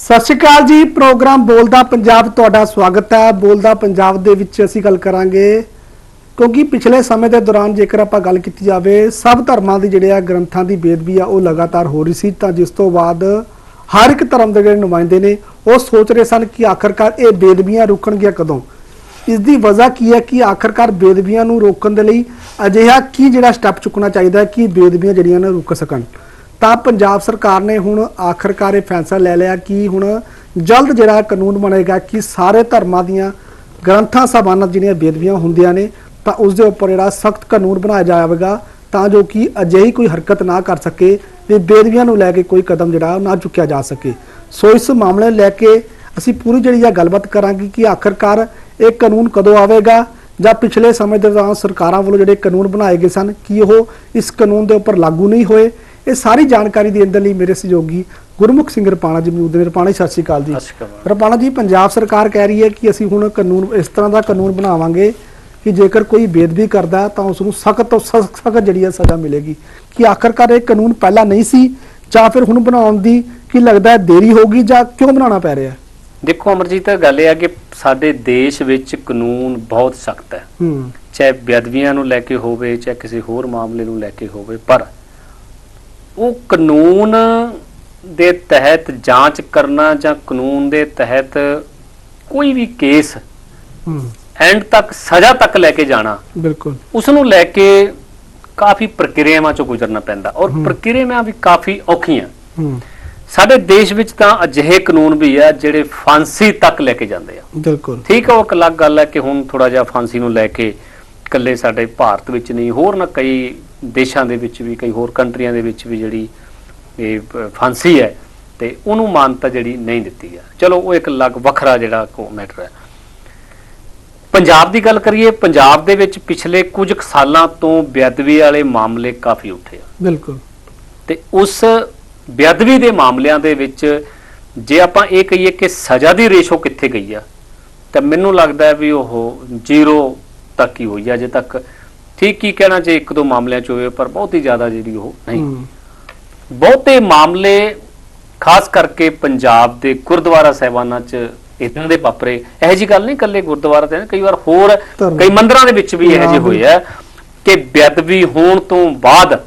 ਸਤਿ ਸ਼੍ਰੀ ਅਕਾਲ ਜੀ, ਪ੍ਰੋਗਰਾਮ ਬੋਲਦਾ ਪੰਜਾਬ, ਤੁਹਾਡਾ ਸਵਾਗਤ ਹੈ। ਬੋਲਦਾ ਪੰਜਾਬ ਦੇ ਵਿੱਚ ਅਸੀਂ ਗੱਲ ਕਰਾਂਗੇ, ਕਿਉਂਕਿ ਪਿਛਲੇ ਸਮੇਂ ਦੇ ਦੌਰਾਨ ਜੇਕਰ ਆਪਾਂ ਗੱਲ ਕੀਤੀ ਜਾਵੇ, ਸਭ ਧਰਮਾਂ ਦੀ ਜਿਹੜੇ ਆ ਗ੍ਰੰਥਾਂ ਦੀ ਬੇਦਬੀ ਆ, ਉਹ ਲਗਾਤਾਰ ਹੋ ਰਹੀ ਸੀ, ਤਾਂ ਜਿਸ ਤੋਂ ਬਾਅਦ ਹਰ ਇੱਕ ਧਰਮ ਦੇ ਜਿਹੜੇ ਨੁਮਾਇੰਦੇ ਨੇ, ਉਹ ਸੋਚ ਰਹੇ ਸਨ ਕਿ ਆਖਰਕਾਰ ਇਹ ਬੇਦਬੀਆਂ ਰੁਕਣਗੀਆਂ ਕਦੋਂ। ਇਸ ਦੀ ਵਜ੍ਹਾ ਕੀ ਹੈ ਕਿ ਆਖਰਕਾਰ ਬੇਦਬੀਆਂ ਨੂੰ ਰੋਕਣ ਦੇ ਲਈ ਅਜਿਹਾ ਕੀ ਜਿਹੜਾ ਸਟੈਪ ਚੁੱਕਣਾ ਚਾਹੀਦਾ ਹੈ ਕਿ ਬੇਦਬੀਆਂ ਜਿਹੜੀਆਂ ਨੇ ਰੁਕ ਸਕਣ। ਤਾਂ ਪੰਜਾਬ ਸਰਕਾਰ ਨੇ ਹੁਣ ਆਖਰਕਾਰ ਇਹ ਫੈਸਲਾ ਲੈ ਲਿਆ ਕਿ ਹੁਣ ਜਲਦ ਜਿਹੜਾ ਕਾਨੂੰਨ ਬਣੇਗਾ ਕਿ ਸਾਰੇ ਧਰਮਾਂ ਦੀਆਂ ਗ੍ਰੰਥਾਂ ਸਾਹਿਬਾਨਾਂ ਜਿਹੜੀਆਂ ਬੇਦਵੀਆਂ ਹੁੰਦੀਆਂ ਨੇ, ਤਾਂ ਉਸ ਦੇ ਉੱਪਰ ਜਿਹੜਾ ਸਖਤ ਕਾਨੂੰਨ ਬਣਾਇਆ ਜਾਵੇਗਾ ਤਾਂ ਜੋ ਕਿ ਅਜਿਹੀ ਕੋਈ ਹਰਕਤ ਨਾ ਕਰ ਸਕੇ ਤੇ ਬੇਦਵੀਆਂ ਨੂੰ ਲੈ ਕੇ ਕੋਈ ਕਦਮ ਜਿਹੜਾ ਨਾ ਚੁੱਕਿਆ ਜਾ ਸਕੇ। ਸੋ ਇਸ ਮਾਮਲੇ ਨੂੰ ਲੈ ਕੇ ਅਸੀਂ ਪੂਰੀ ਜਿਹੜੀ ਆ ਗੱਲਬਾਤ ਕਰਾਂਗੇ ਕਿ ਆਖਰਕਾਰ ਇਹ ਕਾਨੂੰਨ ਕਦੋਂ ਆਵੇਗਾ ਜਾਂ ਪਿਛਲੇ ਸਮੇਂ ਦੇ ਦੌਰਾਨ ਸਰਕਾਰਾਂ ਵੱਲੋਂ ਜਿਹੜੇ ਕਾਨੂੰਨ ਬਣਾਏ ਗਏ ਸਨ, ਕੀ ਉਹ ਇਸ ਕਾਨੂੰਨ ਦੇ ਉੱਪਰ ਲਾਗੂ ਨਹੀਂ ਹੋਏ? ਇਹ ਸਾਰੀ ਜਾਣਕਾਰੀ ਦੇਣ ਦੇ ਲਈ ਮੇਰੇ ਸਹਿਯੋਗੀ ਗੁਰਮੁਖ ਸਿੰਘ ਰਪਾਣਾ ਜੀ ਮੌਜੂਦ ਨੇ। ਰਪਾਣਾ ਜੀ ਸਤਿ ਸ਼੍ਰੀ ਅਕਾਲ ਜੀ। ਰਪਾਣਾ ਜੀ ਪੰਜਾਬ ਸਰਕਾਰ ਕਹਿ ਰਹੀ ਹੈ ਕਿ ਅਸੀਂ ਹੁਣ ਕਾਨੂੰਨ ਇਸ ਤਰ੍ਹਾਂ ਦਾ ਕਾਨੂੰਨ ਬਣਾਵਾਂਗੇ ਕਿ ਜੇਕਰ ਕੋਈ ਬੇਦਬੀ ਕਰਦਾ ਤਾਂ ਉਸ ਨੂੰ ਸਖਤ ਤੋਂ ਸਖਤ ਜਿਹੜੀ ਹੈ ਸਜ਼ਾ ਮਿਲੇਗੀ। ਕਿ ਆਖਰਕਾਰ ਇਹ ਕਾਨੂੰਨ ਪਹਿਲਾਂ ਨਹੀਂ ਸੀ ਜਾਂ ਫਿਰ ਹੁਣ ਬਣਾਉਣ ਦੀ ਕੀ ਲੱਗਦਾ ਹੈ ਦੇਰੀ ਹੋਗੀ ਜਾਂ ਕਿਉਂ ਬਣਾਉਣਾ ਪੈ ਰਿਹਾ ਹੈ? ਦੇਖੋ ਅਮਰਜੀਤ ਗੱਲ ਇਹ ਹੈ ਕਿ ਸਾਡੇ ਦੇਸ਼ ਵਿੱਚ ਕਾਨੂੰਨ ਬਹੁਤ ਸਖਤ ਹੈ। ਹੂੰ। ਚਾਹੇ ਬੇਅਦਬੀਆਂ ਨੂੰ ਲੈ ਕੇ ਹੋਵੇ ਚਾਹੇ ਕਿਸੇ ਹੋਰ ਮਾਮਲੇ ਨੂੰ ਲੈ ਕੇ ਹੋਵੇ ਪਰ ਉਹ ਕਾਨੂੰਨ ਦੇ ਤਹਿਤ ਜਾਂਚ ਕਰਨਾ ਜਾਂ ਕਾਨੂੰਨ ਦੇ ਤਹਿਤ ਕੋਈ ਵੀ ਕੇਸ ਐਂਡ ਤੱਕ ਸਜ਼ਾ ਤੱਕ ਲੈ ਕੇ ਜਾਣਾ ਬਿਲਕੁਲ। ਉਸ ਨੂੰ ਲੈ ਕੇ ਕਾਫੀ ਪ੍ਰਕਿਰਿਆਵਾਂ ਚੋਂ ਗੁਜ਼ਰਨਾ ਪੈਂਦਾ ਔਰ ਪ੍ਰਕਿਰਿਆਵਾਂ ਵੀ ਕਾਫੀ ਔਖੀਆਂ। ਸਾਡੇ ਦੇਸ਼ ਵਿੱਚ ਤਾਂ ਅਜਿਹੇ ਕਾਨੂੰਨ ਵੀ ਆ ਜਿਹੜੇ ਫਾਂਸੀ ਤੱਕ ਲੈ ਕੇ ਜਾਂਦੇ ਆ। ਬਿਲਕੁਲ। ਠੀਕ ਹੈ ਉਹ ਇੱਕ ਅਲੱਗ ਗੱਲ ਹੈ ਕਿ ਹੁਣ ਥੋੜਾ ਜਿਹਾ ਫਾਂਸੀ ਨੂੰ ਲੈ ਕੇ ਇਕੱਲੇ ਸਾਡੇ ਭਾਰਤ ਵਿੱਚ ਨਹੀਂ ਹੋਰ ਨਾ ਕਈ ਦੇਸ਼ਾਂ ਦੇ ਵਿੱਚ ਵੀ ਕਈ ਹੋਰ ਕੰਟਰੀਆਂ ਦੇ ਵਿੱਚ ਵੀ ਜਿਹੜੀ ਇਹ ਫਾਂਸੀ ਹੈ ਤੇ ਉਹਨੂੰ ਮਾਨਤਾ ਜਿਹੜੀ ਨਹੀਂ ਦਿੱਤੀ ਹੈ ਚਲੋ ਉਹ ਇੱਕ ਅਲੱਗ ਵੱਖਰਾ ਜਿਹੜਾ ਕੋ ਮੈਟਰ ਹੈ। ਪੰਜਾਬ ਦੀ ਗੱਲ ਕਰੀਏ ਪੰਜਾਬ ਦੇ ਵਿੱਚ ਪਿਛਲੇ ਕੁਝ ਸਾਲਾਂ ਤੋਂ ਬੇਅਦਬੀ ਵਾਲੇ ਮਾਮਲੇ ਕਾਫੀ ਉੱਠੇ ਆ। ਬਿਲਕੁਲ। ਤੇ ਉਸ ਬੇਅਦਬੀ ਦੇ ਮਾਮਲਿਆਂ ਦੇ ਵਿੱਚ ਜੇ ਆਪਾਂ ਇਹ ਕਹੀਏ ਕਿ ਸਜ਼ਾ ਦੀ ਰੇਸ਼ੋ ਕਿੱਥੇ ਗਈ ਆ ਤਾਂ ਮੈਨੂੰ ਲੱਗਦਾ ਵੀ ਉਹ ਜ਼ੀਰੋ ਤੱਕ ਹੀ ਹੋਈ ਆ ਅਜੇ ਤੱਕ ਠੀਕ ਕੀ ਕਹਿਣਾ ਜੇ ਇੱਕ ਦੋ ਮਾਮਲਿਆਂ ਚ ਹੋਵੇ ਪਰ ਬਹੁਤ ਹੀ ਜ਼ਿਆਦਾ ਜਿਹੜੀ ਉਹ ਨਹੀਂ। ਬਹੁਤੇ ਮਾਮਲੇ ਖਾਸ ਕਰਕੇ ਪੰਜਾਬ ਦੇ ਗੁਰਦੁਆਰਾ ਸਾਹਿਬਾਨਾਂ 'ਚ ਇਦਾਂ ਦੇ ਵਾਪਰੇ ਇਹੋ ਜੀ ਗੱਲ ਨਹੀਂ ਇਕੱਲੇ ਗੁਰਦੁਆਰਾ ਤੇ ਕਈ ਵਾਰ ਹੋਰ। ਕਈ ਮੰਦਰਾਂ ਦੇ ਵਿੱਚ ਵੀ ਇਹੋ ਜਿਹੇ ਹਾਂ, ਹੋਏ ਆ ਕਿ ਬੇਅਦਬੀ ਹੋਣ ਤੋਂ ਬਾਅਦ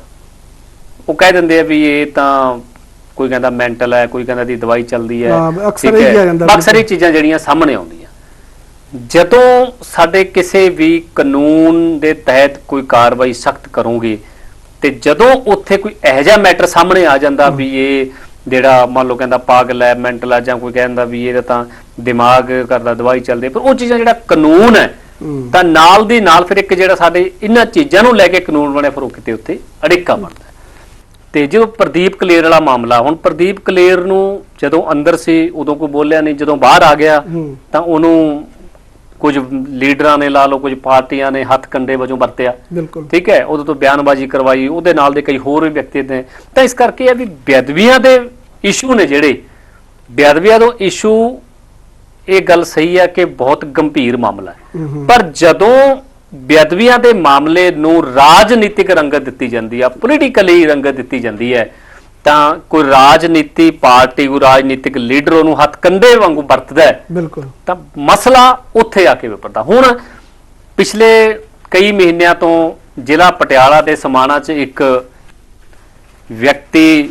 ਉਹ ਕਹਿ ਦਿੰਦੇ ਆ ਵੀ ਇਹ ਤਾਂ ਕੋਈ ਕਹਿੰਦਾ ਮੈਂਟਲ ਹੈ ਕੋਈ ਕਹਿੰਦਾ ਦੀ ਦਵਾਈ ਚੱਲਦੀ ਹੈ। ਹਾਂ, ਅਕਸਰ ਠੀਕ ਇਹ ਹੈ। ਕਿਹਾ ਜਾਂਦਾ ਅਕਸਰ ਇਹ ਚੀਜ਼ਾਂ ਜਿਹੜੀਆਂ ਸਾਹਮਣੇ ਆਉਂਦੀਆਂ। ਜਦੋਂ ਸਾਡੇ ਕਿਸੇ ਵੀ ਕਾਨੂੰਨ ਦੇ ਤਹਿਤ ਕੋਈ ਕਾਰਵਾਈ ਸਖਤ ਕਰੋਗੇ ਤੇ ਜਦੋਂ ਉੱਥੇ ਕੋਈ ਇਹੋ ਜਿਹਾ ਮੈਟਰ ਸਾਹਮਣੇ ਆ ਜਾਂਦਾ ਵੀ ਇਹ ਜਿਹੜਾ ਮੰਨ ਲਓ ਕਹਿੰਦਾ ਪਾਗਲ ਹੈ ਮੈਂਟਲ ਹੈ ਜਾਂ ਕੋਈ ਕਹਿੰਦਾ ਵੀ ਇਹਦਾ ਤਾਂ ਦਿਮਾਗ ਕਰਦਾ ਦਵਾਈ ਚੱਲਦੀ ਪਰ ਉਹ ਚੀਜ਼ਾਂ ਜਿਹੜਾ ਕਾਨੂੰਨ ਹੈ ਤਾਂ ਨਾਲ ਦੀ ਨਾਲ ਫਿਰ ਇੱਕ ਜਿਹੜਾ ਸਾਡੇ ਇਹਨਾਂ ਚੀਜ਼ਾਂ ਨੂੰ ਲੈ ਕੇ ਕਾਨੂੰਨ ਬਣਿਆ ਫਿਰ ਉਹ ਕਿਤੇ ਉੱਤੇ ਅੜਿੱਕਾ ਬਣਦਾ। ਤੇ ਜਦੋਂ ਪ੍ਰਦੀਪ ਕਲੇਰ ਵਾਲਾ ਮਾਮਲਾ ਹੁਣ ਪ੍ਰਦੀਪ ਕਲੇਰ ਨੂੰ ਜਦੋਂ ਅੰਦਰ ਸੀ ਉਦੋਂ ਕੋਈ ਬੋਲਿਆ ਨਹੀਂ ਜਦੋਂ ਬਾਹਰ ਆ ਗਿਆ ਤਾਂ ਉਹਨੂੰ ਕੁਝ ਲੀਡਰਾਂ ਨੇ ਲਾ ਲਓ ਕੁਝ ਪਾਰਟੀਆਂ ਨੇ ਹੱਥ ਕੰਡੇ ਵਜੋਂ ਵਰਤਿਆ। ਬਿਲਕੁਲ। ਠੀਕ ਹੈ? ਉਦੋਂ ਤੋਂ ਬਿਆਨਬਾਜ਼ੀ ਕਰਵਾਈ ਉਹਦੇ ਨਾਲ ਦੇ ਕਈ ਹੋਰ ਵੀ ਵਿਅਕਤੀ ਨੇ। ਤਾਂ ਇਸ ਕਰਕੇ ਇਹ ਵੀ ਬੇਅਦਬੀਆਂ ਦੇ ਇਸ਼ੂ ਨੇ ਜਿਹੜੇ। ਬੇਅਦਬੀਆਂ ਤੋਂ ਇਸ਼ੂ ਇਹ ਗੱਲ ਸਹੀ ਹੈ ਕਿ ਬਹੁਤ ਗੰਭੀਰ ਮਾਮਲਾ ਹੈ। ਹੂੰ ਹੂੰ। ਪਰ ਜਦੋਂ ਬੇਅਦਬੀਆਂ ਦੇ ਮਾਮਲੇ ਨੂੰ ਰਾਜਨੀਤਿਕ ਰੰਗਤ ਦਿੱਤੀ ਜਾਂਦੀ ਆ ਪੋਲੀਟੀਕਲੀ ਰੰਗਤ ਦਿੱਤੀ ਜਾਂਦੀ ਹੈ ਤਾਂ ਕੋਈ ਰਾਜਨੀਤੀ ਪਾਰਟੀ ਕੋਈ ਰਾਜਨੀਤਿਕ ਲੀਡਰ ਉਹਨੂੰ ਹੱਥ ਕੰਡੇ ਵਾਂਗੂ ਵਰਤਦਾ ਹੈ ਬਿਲਕੁਲ। ਤਾਂ ਮਸਲਾ ਉੱਥੇ ਆ ਕੇ ਵਿਪਰਦਾ। ਹੁਣ ਪਿਛਲੇ ਕਈ ਮਹੀਨਿਆਂ ਤੋਂ ਜ਼ਿਲ੍ਹਾ ਪਟਿਆਲਾ ਦੇ ਸਮਾਣਾ 'ਚ ਇੱਕ ਵਿਅਕਤੀ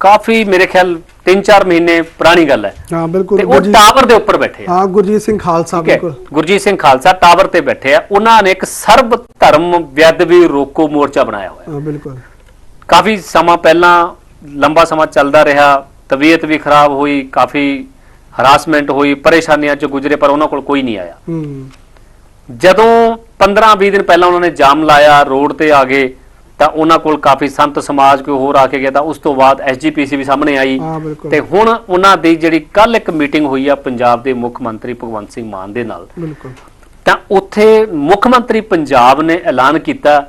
ਕਾਫੀ ਮੇਰੇ ਖਿਆਲ 3-4 ਮਹੀਨੇ ਪੁਰਾਣੀ ਗੱਲ ਹੈ। ਹਾਂ ਬਿਲਕੁਲ। ਤੇ ਉਹ ਟਾਵਰ ਦੇ ਉੱਪਰ ਬੈਠੇ ਆ। ਹਾਂ ਗੁਰਜੀਤ ਸਿੰਘ ਖਾਲਸਾ ਬਿਲਕੁਲ। ਗੁਰਜੀਤ ਸਿੰਘ ਖਾਲਸਾ ਟਾਵਰ ਤੇ ਬੈਠੇ ਆ। ਉਹਨਾਂ ਨੇ ਇੱਕ ਸਰਬ ਧਰਮ ਬੇਅਦਬੀ ਰੋਕੋ ਮੋਰਚਾ ਬਣਾਇਆ ਹੋਇਆ। ਹਾਂ ਬਿਲਕੁਲ। ਕਾਫੀ ਸਮਾਂ ਪਹਿਲਾਂ ਲੰਬਾ ਸਮਾਂ ਚੱਲਦਾ ਰਿਹਾ ਤਬੀਅਤ ਵੀ ਖਰਾਬ ਹੋਈ ਕਾਫੀ ਹਰਾਸਮੈਂਟ ਹੋਈ ਪਰੇਸ਼ਾਨੀਆਂ ਚ ਗੁਜ਼ਰੇ ਪਰ ਉਹਨਾਂ ਕੋਲ ਕੋਈ ਨਹੀਂ ਆਇਆ। ਜਦੋਂ 15-20 ਦਿਨ ਪਹਿਲਾਂ ਉਹਨਾਂ ਨੇ ਜਾਮ ਲਾਇਆ ਰੋਡ ਤੇ ਆ ਗਏ ਤਾਂ ਉਹਨਾਂ ਕੋਲ ਕਾਫੀ ਸੰਤ ਸਮਾਜ ਕੋਈ ਹੋਰ ਆ ਕੇ ਗਿਆ ਤਾਂ ਉਸ ਤੋਂ ਬਾਅਦ ਐਸਜੀਪੀਸੀ ਵੀ ਸਾਹਮਣੇ ਆਈ। ਤੇ ਹੁਣ ਉਹਨਾਂ ਦੀ ਜਿਹੜੀ ਕੱਲ ਇੱਕ ਮੀਟਿੰਗ ਹੋਈ ਆ ਪੰਜਾਬ ਦੇ ਮੁੱਖ ਮੰਤਰੀ ਭਗਵੰਤ ਸਿੰਘ ਮਾਨ ਦੇ ਨਾਲ। ਬਿਲਕੁਲ। ਤਾਂ ਉੱਥੇ ਮੁੱਖ ਮੰਤਰੀ ਪੰਜਾਬ ਨੇ ਐਲਾਨ ਕੀਤਾ